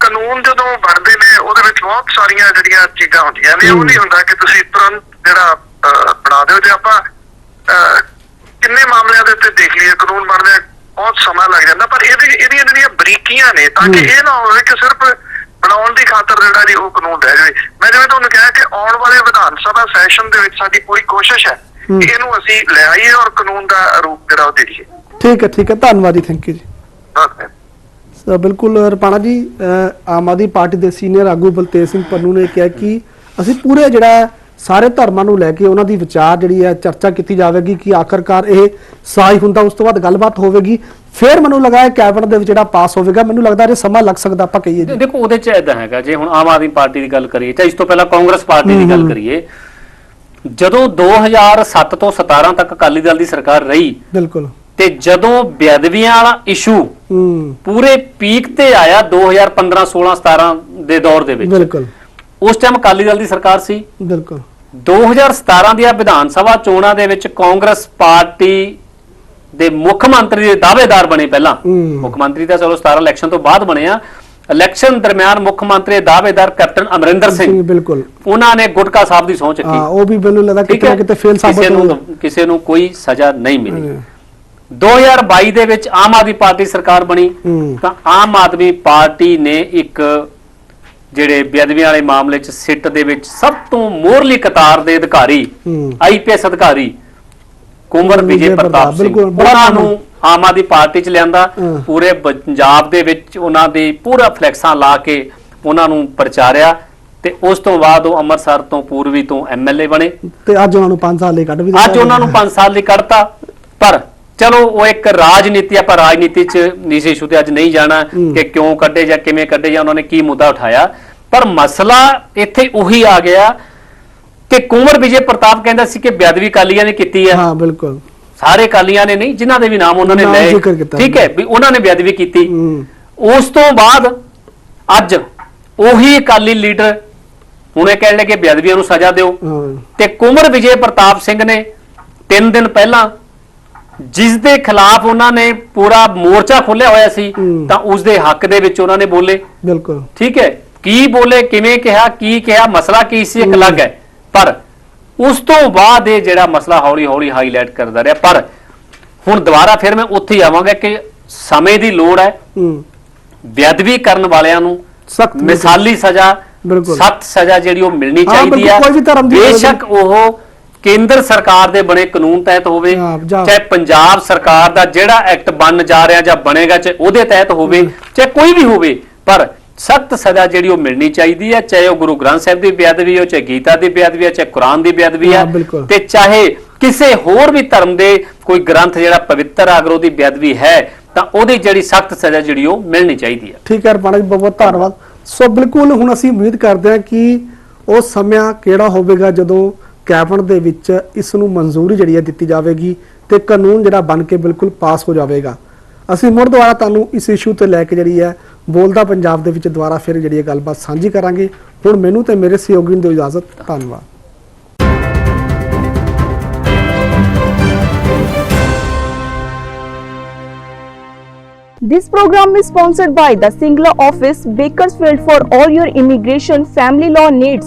ਕਾਨੂੰਨ ਜਦੋਂ ਬਣਦੇ ਨੇ ਉਹਦੇ ਵਿੱਚ ਬਹੁਤ ਸਾਰੀਆਂ ਜਿਹੜੀਆਂ ਚੀਜ਼ਾਂ ਹੁੰਦੀਆਂ ਨੇ ਉਹ ਨਹੀਂ ਹੁੰਦਾ ਕਿ ਤੁਸੀਂ ਤੁਰੰਤ ਜਿਹੜਾ ਬਣਾ ਦਿਓ ਜੇ ਆਪਾਂ ਕਿੰਨੇ ਮਾਮਲਿਆਂ ਦੇ ਉੱਤੇ ਦੇਖ ਲਈਏ ਕਾਨੂੰਨ ਬਣਦੇ ਬਹੁਤ ਸਮਾਂ ਲੱਗ ਜਾਂਦਾ ਪਰ ਇਹਦੀ ਇਹਦੀਆਂ ਜਿਹੜੀਆਂ ਬਰੀਕੀਆਂ ਨੇ ਤਾਂ ਕਿ ਇਹ ਨਾ ਹੋਵੇ ਕਿ ਸਿਰਫ ਬਣਾਉਣ ਦੀ ਖਾਤਰ ਜਿਹੜਾ ਜੀ ਉਹ ਕਾਨੂੰਨ ਰਹਿ ਜਾਵੇ। ਮੈਂ ਜਿਵੇਂ ਤੁਹਾਨੂੰ ਕਿਹਾ ਕਿ ਆਉਣ ਵਾਲੇ ਵਿਧਾਨ ਸਭਾ ਸੈਸ਼ਨ ਦੇ ਵਿੱਚ ਸਾਡੀ ਪੂਰੀ ਕੋਸ਼ਿਸ਼ ਹੈ ਕਿ ਇਹਨੂੰ ਅਸੀਂ ਲੈ ਆਈਏ ਔਰ ਕਾਨੂੰਨ ਦਾ ਰੂਪ ਜਿਹੜਾ ਉਹ ਦੇ ਦਈਏ। ਠੀਕ ਹੈ ਠੀਕ ਹੈ। ਧੰਨਵਾਦ ਜੀ ਥੈਂਕ ਯੂ ਜੀ। ਸੋ ਬਿਲਕੁਲ ਰਪਾਣਾ ਜੀ ਆਮ ਆਦਮੀ ਪਾਰਟੀ ਦੇ ਸੀਨੀਅਰ ਆਗੂ ਬਲਤੇਜ ਸਿੰਘ ਪੰਨੂ ਨੇ ਕਿਹਾ ਕਿ ਅਸੀਂ ਪੂਰੇ ਜਿਹੜਾ ਸਾਰੇ ਧਰਮਾਂ ਨੂੰ ਲੈ ਕੇ ਉਹਨਾਂ ਦੀ ਵਿਚਾਰ ਜਿਹੜੀ ਹੈ ਚਰਚਾ ਕੀਤੀ ਜਾਵੇਗੀ ਕਿ ਆਖਰਕਾਰ ਇਹ ਸਾਈ ਹੁੰਦਾ ਉਸ ਤੋਂ ਬਾਅਦ ਗੱਲਬਾਤ ਹੋਵੇਗੀ। ਫਿਰ ਮੈਨੂੰ ਲੱਗਾ ਹੈ ਕੈਬਨਿਟ ਦੇ ਵਿੱਚ ਜਿਹੜਾ ਪਾਸ ਹੋਵੇਗਾ ਮੈਨੂੰ ਲੱਗਦਾ ਜੇ ਸਮਾਂ ਲੱਗ ਸਕਦਾ ਆਪਾਂ ਕਹੀਏ ਜੀ। ਦੇਖੋ ਉਹਦੇ ਚ ਇਦਾਂ ਹੈਗਾ ਜੇ ਹੁਣ ਆਮ ਆਦਮੀ ਪਾਰਟੀ ਦੀ ਗੱਲ ਕਰੀਏ ਚਾਹੇ ਇਸ ਤੋਂ ਪਹਿਲਾਂ ਕਾਂਗਰਸ ਪਾਰਟੀ ਦੀ ਗੱਲ ਕਰੀਏ ਜਦੋਂ 2007 ਤੋਂ 17 ਤੱਕ ਅਕਾਲੀ ਦਲ ਦੀ ਸਰਕਾਰ ਰਹੀ ਬਿਲਕੁਲ। ਤੇ ਜਦੋਂ ਬੇਅਦਬੀਆਂ ਵਾਲਾ ਇਸ਼ੂ ਪੂਰੇ ਪੀਕ ਤੇ ਆਇਆ 2015 16 17 ਦੇ ਦੌਰ ਦੇ ਵਿੱਚ ਬਿਲਕੁਲ। ਉਸ ਟਾਈਮ ਅਕਾਲੀ ਦਲ ਦੀ ਸਰਕਾਰ ਸੀ। ਬਿਲਕੁਲ। 2017 ਦੀਆਂ ਵਿਧਾਨ ਸਭਾ ਚੋਣਾਂ ਦੇ ਵਿੱਚ ਕਾਂਗਰਸ ਪਾਰਟੀ ਦੇ ਮੁੱਖ ਮੰਤਰੀ ਦੇ ਦਾਅਵੇਦਾਰ ਬਣੇ ਪਹਿਲਾਂ। ਮੁੱਖ ਮੰਤਰੀ ਤਾਂ ਚਲੋ 17 ਇਲੈਕਸ਼ਨ ਤੋਂ ਬਾਅਦ ਬਣੇ ਆ। ਇਲੈਕਸ਼ਨ ਦਰਮਿਆਨ ਮੁੱਖ ਮੰਤਰੀ ਦੇ ਦਾਅਵੇਦਾਰ ਕੈਪਟਨ ਅਮਰਿੰਦਰ ਸਿੰਘ। ਬਿਲਕੁਲ। ਉਹਨਾਂ ਨੇ ਗੁਟਕਾ ਸਾਹਿਬ ਦੀ ਸਹੁੰ ਚੱਕੀ। ਹਾਂ ਉਹ ਵੀ ਮੈਨੂੰ ਲੱਗਦਾ ਕਿਤੇ ਕਿਤੇ ਫੇਲ ਸਾਬਤ ਕਿਸੇ ਹੋ ਨੂੰ ਕਿਸੇ ਨੂੰ ਕੋਈ ਸਜ਼ਾ ਨਹੀਂ ਮਿਲੀ। 2022 ਦੇ ਵਿੱਚ ਆਮ ਆਦਮੀ ਪਾਰਟੀ ਸਰਕਾਰ ਬਣੀ। ਤਾਂ ਆਮ ਆਦਮੀ ਪਾਰਟੀ ਨੇ ਇੱਕ ਜਿਹੜੇ ਬੇਅਦਬੀਆਂ ਵਾਲੇ ਮਾਮਲੇ 'ਚ ਸਿੱਟ ਦੇ ਵਿੱਚ ਸਭ ਤੋਂ ਮੋਹਰਲੀ ਕਤਾਰ ਦੇ ਅਧਿਕਾਰੀ। ਆਈਪੀਐਸ ਅਧਿਕਾਰੀ ਕੁੰਵਰ ਵਿਜੇ ਪ੍ਰਤਾਪ, ਸਿੰਘ ਉਹਨਾਂ ਨੂੰ ਆਮ ਆਦਮੀ ਪਾਰਟੀ 'ਚ ਲਿਆਂਦਾ। ਪੂਰੇ ਪੰਜਾਬ ਦੇ ਵਿੱਚ ਉਹਨਾਂ ਦੇ ਪੂਰਾ ਫਲੈਕਸਾਂ ਲਾ ਕੇ ਉਹਨਾਂ ਨੂੰ ਪ੍ਰਚਾਰਿਆ ਤੇ ਉਸ ਤੋਂ ਬਾਅਦ ਉਹ ਅੰਮ੍ਰਿਤਸਰ ਤੋਂ ਪੂਰਬੀ ਤੋਂ ਐਮਐਲਏ ਬਣੇ ਤੇ ਅੱਜ ਉਹਨਾਂ ਨੂੰ 5 ਸਾਲ ਲਈ ਕੱਢ ਵੀ ਦਿੱਤਾ ਅੱਜ ਉਹਨਾਂ ਨੂੰ 5 ਸਾਲ ਲਈ ਕੱਢਤਾ ਪਰ ਚਲੋ ਉਹ ਇੱਕ ਰਾਜਨੀਤੀ ਆਪਾਂ ਰਾਜਨੀਤੀ ਚ ਨੀਸੇ ਇਸ਼ੂ ਤੇ ਅੱਜ ਨਹੀਂ ਜਾਣਾ ਕਿ ਕਿਉਂ ਕੱਢੇ ਜਾਂ ਕਿਵੇਂ ਕੱਢੇ ਜਾਂ ਉਹਨਾਂ ਨੇ ਕੀ ਮੁੱਦਾ ਉਠਾਇਆ। ਪਰ ਮਸਲਾ ਇੱਥੇ ਉਹੀ ਆ ਗਿਆ ਕਿ ਕੁੰਵਰ ਵਿਜੇ ਪ੍ਰਤਾਪ ਕਹਿੰਦਾ ਸੀ ਕਿ ਬੇਅਦਬੀ ਕਾਲੀਆਂ ਨੇ ਕੀਤੀ ਹੈ। ਹਾਂ ਬਿਲਕੁਲ। ਸਾਰੇ ਕਾਲੀਆਂ ਨੇ ਨਹੀਂ ਜਿਨ੍ਹਾਂ ਦੇ ਵੀ ਨਾਮ ਉਹਨਾਂ ਨੇ ਲਏ। ਠੀਕ ਹੈ ਵੀ ਉਹਨਾਂ ਨੇ ਬੇਅਦਬੀ ਕੀਤੀ। ਉਸ ਤੋਂ ਬਾਅਦ ਅੱਜ ਉਹੀ ਅਕਾਲੀ ਲੀਡਰ ਹੁਣ ਕਹਿਣ ਲੱਗੇ ਬੇਅਦਬੀਆਂ ਨੂੰ ਸਜ਼ਾ ਦਿਓ। ਤੇ ਕੁੰਵਰ ਵਿਜੇ ਪ੍ਰਤਾਪ ਸਿੰਘ ਨੇ 3 ਦਿਨ ਪਹਿਲਾਂ ਜਿਸ ਦੇ ਖਿਲਾਫ ਉਹਨਾਂ ਨੇ ਪੂਰਾ ਮੋਰਚਾ ਖੋਲ੍ਹਿਆ ਹੋਇਆ ਸੀ। ਤਾਂ ਉਸ ਦੇ ਹੱਕ ਦੇ ਵਿੱਚ ਉਹਨਾਂ ਨੇ ਬੋਲੇ। ਬਿਲਕੁਲ। ਠੀਕ ਹੈ। ਕੀ ਬੋਲੇ ਕਿਵੇਂ ਕਿਹਾ ਕੀ ਕਿਹਾ ਮਸਲਾ ਕੀ ਸੀ ਇੱਕ ਅਲੱਗ ਹੈ। ਪਰ ਉਸ ਤੋਂ ਬਾਅਦ ਇਹ ਜਿਹੜਾ ਮਸਲਾ ਹੌਲੀ ਹੌਲੀ ਹਾਈਲਾਈਟ ਕਰਦਾ ਰਿਹਾ। ਪਰ ਹੁਣ ਦੁਬਾਰਾ ਫਿਰ ਮੈਂ ਉੱਥੇ ਆਵਾਂਗਾ ਕਿ ਸਮੇਂ ਦੀ ਲੋੜ ਹੈ। ਬੇਅਦਬੀ ਕਰਨ ਵਾਲਿਆਂ ਨੂੰ ਸਖਤ ਮਿਸਾਲੀ ਸਜ਼ਾ ਬਿਲਕੁਲ। ਸਖਤ ਸਜ਼ਾ ਜਿਹੜੀ ਉਹ ਮਿਲਣੀ ਚਾਹੀਦੀ ਦੀ ਬੇਸ਼ੱਕ ਉਹ ਕੇਂਦਰ ਸਰਕਾਰ ਦੇ ਬਣੇ ਕਾਨੂੰਨ ਤਹਿਤ ਹੋਵੇ ਚਾਹੇ ਪੰਜਾਬ ਸਰਕਾਰ ਦਾ ਜਿਹੜਾ ਐਕਟ ਬਣ ਜਾ ਰਿਹਾ ਜਾਂ ਬਣੇਗਾ ਚਾਹੇ ਉਹਦੇ ਤਹਿਤ ਹੋਵੇ ਚਾਹੇ ਕੋਈ ਵੀ ਹੋਵੇ ਪਰ ਸਖਤ ਸਜ਼ਾ ਜਿਹੜੀ ਉਹ ਮਿਲਣੀ ਚਾਹੀਦੀ ਹੈ ਚਾਹੇ ਉਹ ਗੁਰੂ ਗ੍ਰੰਥ ਸਾਹਿਬ ਦੀ ਬੇਅਦਬੀ ਹੋ ਚਾਹੇ ਗੀਤਾ ਦੀ ਬੇਅਦਬੀ ਹੈ ਚਾਹੇ ਕੁਰਾਨ ਦੀ ਬੇਅਦਬੀ ਹੈ। ਤੇ ਚਾਹੇ ਕਿਸੇ ਹੋਰ ਵੀ ਧਰਮ ਦੇ ਕੋਈ ਗ੍ਰੰਥ ਜਿਹੜਾ ਪਵਿੱਤਰ ਆ, ਅਗਰ ਉਹਦੀ ਬੇਅਦਬੀ ਹੈ ਤਾਂ ਉਹਦੀ ਜਿਹੜੀ ਸਖਤ ਸਜ਼ਾ ਜਿਹੜੀ ਉਹ ਮਿਲਣੀ ਚਾਹੀਦੀ ਹੈ। ਠੀਕ ਹੈ ਰਪਾਣਾ ਜੀ ਬਹੁਤ ਬਹੁਤ ਧੰਨਵਾਦ। ਸੋ ਬਿਲਕੁਲ ਹੁਣ ਅਸੀਂ ਉਮੀਦ ਕਰਦੇ ਹਾਂ ਕਿ ਉਹ ਸਮਾਂ ਕਿਹੜਾ ਹੋਵੇਗਾ ਜਦੋਂ ਕੈਬਨਿਟ ਦੇ ਵਿੱਚ ਇਸ ਨੂੰ ਮਨਜ਼ੂਰੀ ਜਿਹੜੀ ਹੈ ਦਿੱਤੀ ਜਾਵੇਗੀ ਤੇ ਕਾਨੂੰਨ ਜਿਹੜਾ ਬਣ ਕੇ ਬਿਲਕੁਲ ਪਾਸ ਹੋ ਜਾਵੇਗਾ। ਅਸੀਂ ਮੁੜ ਦੁਬਾਰਾ ਤੁਹਾਨੂੰ ਇਸ ਇਸ਼ੂ ਤੇ ਲੈ ਕੇ ਜਿਹੜੀ ਹੈ ਬੋਲਦਾ ਪੰਜਾਬ ਦੇ ਵਿੱਚ ਦੁਬਾਰਾ ਫਿਰ ਜਿਹੜੀ ਹੈ ਗੱਲਬਾਤ ਸਾਂਝੀ ਕਰਾਂਗੇ। ਹੁਣ ਮੈਨੂੰ ਤੇ ਮੇਰੇ ਸਹਿਯੋਗੀ ਨੂੰ ਦਿਓ ਇਜਾਜ਼ਤ। ਧੰਨਵਾਦ। This program is sponsored by the Singla office, Bakersfield for all your immigration family law needs.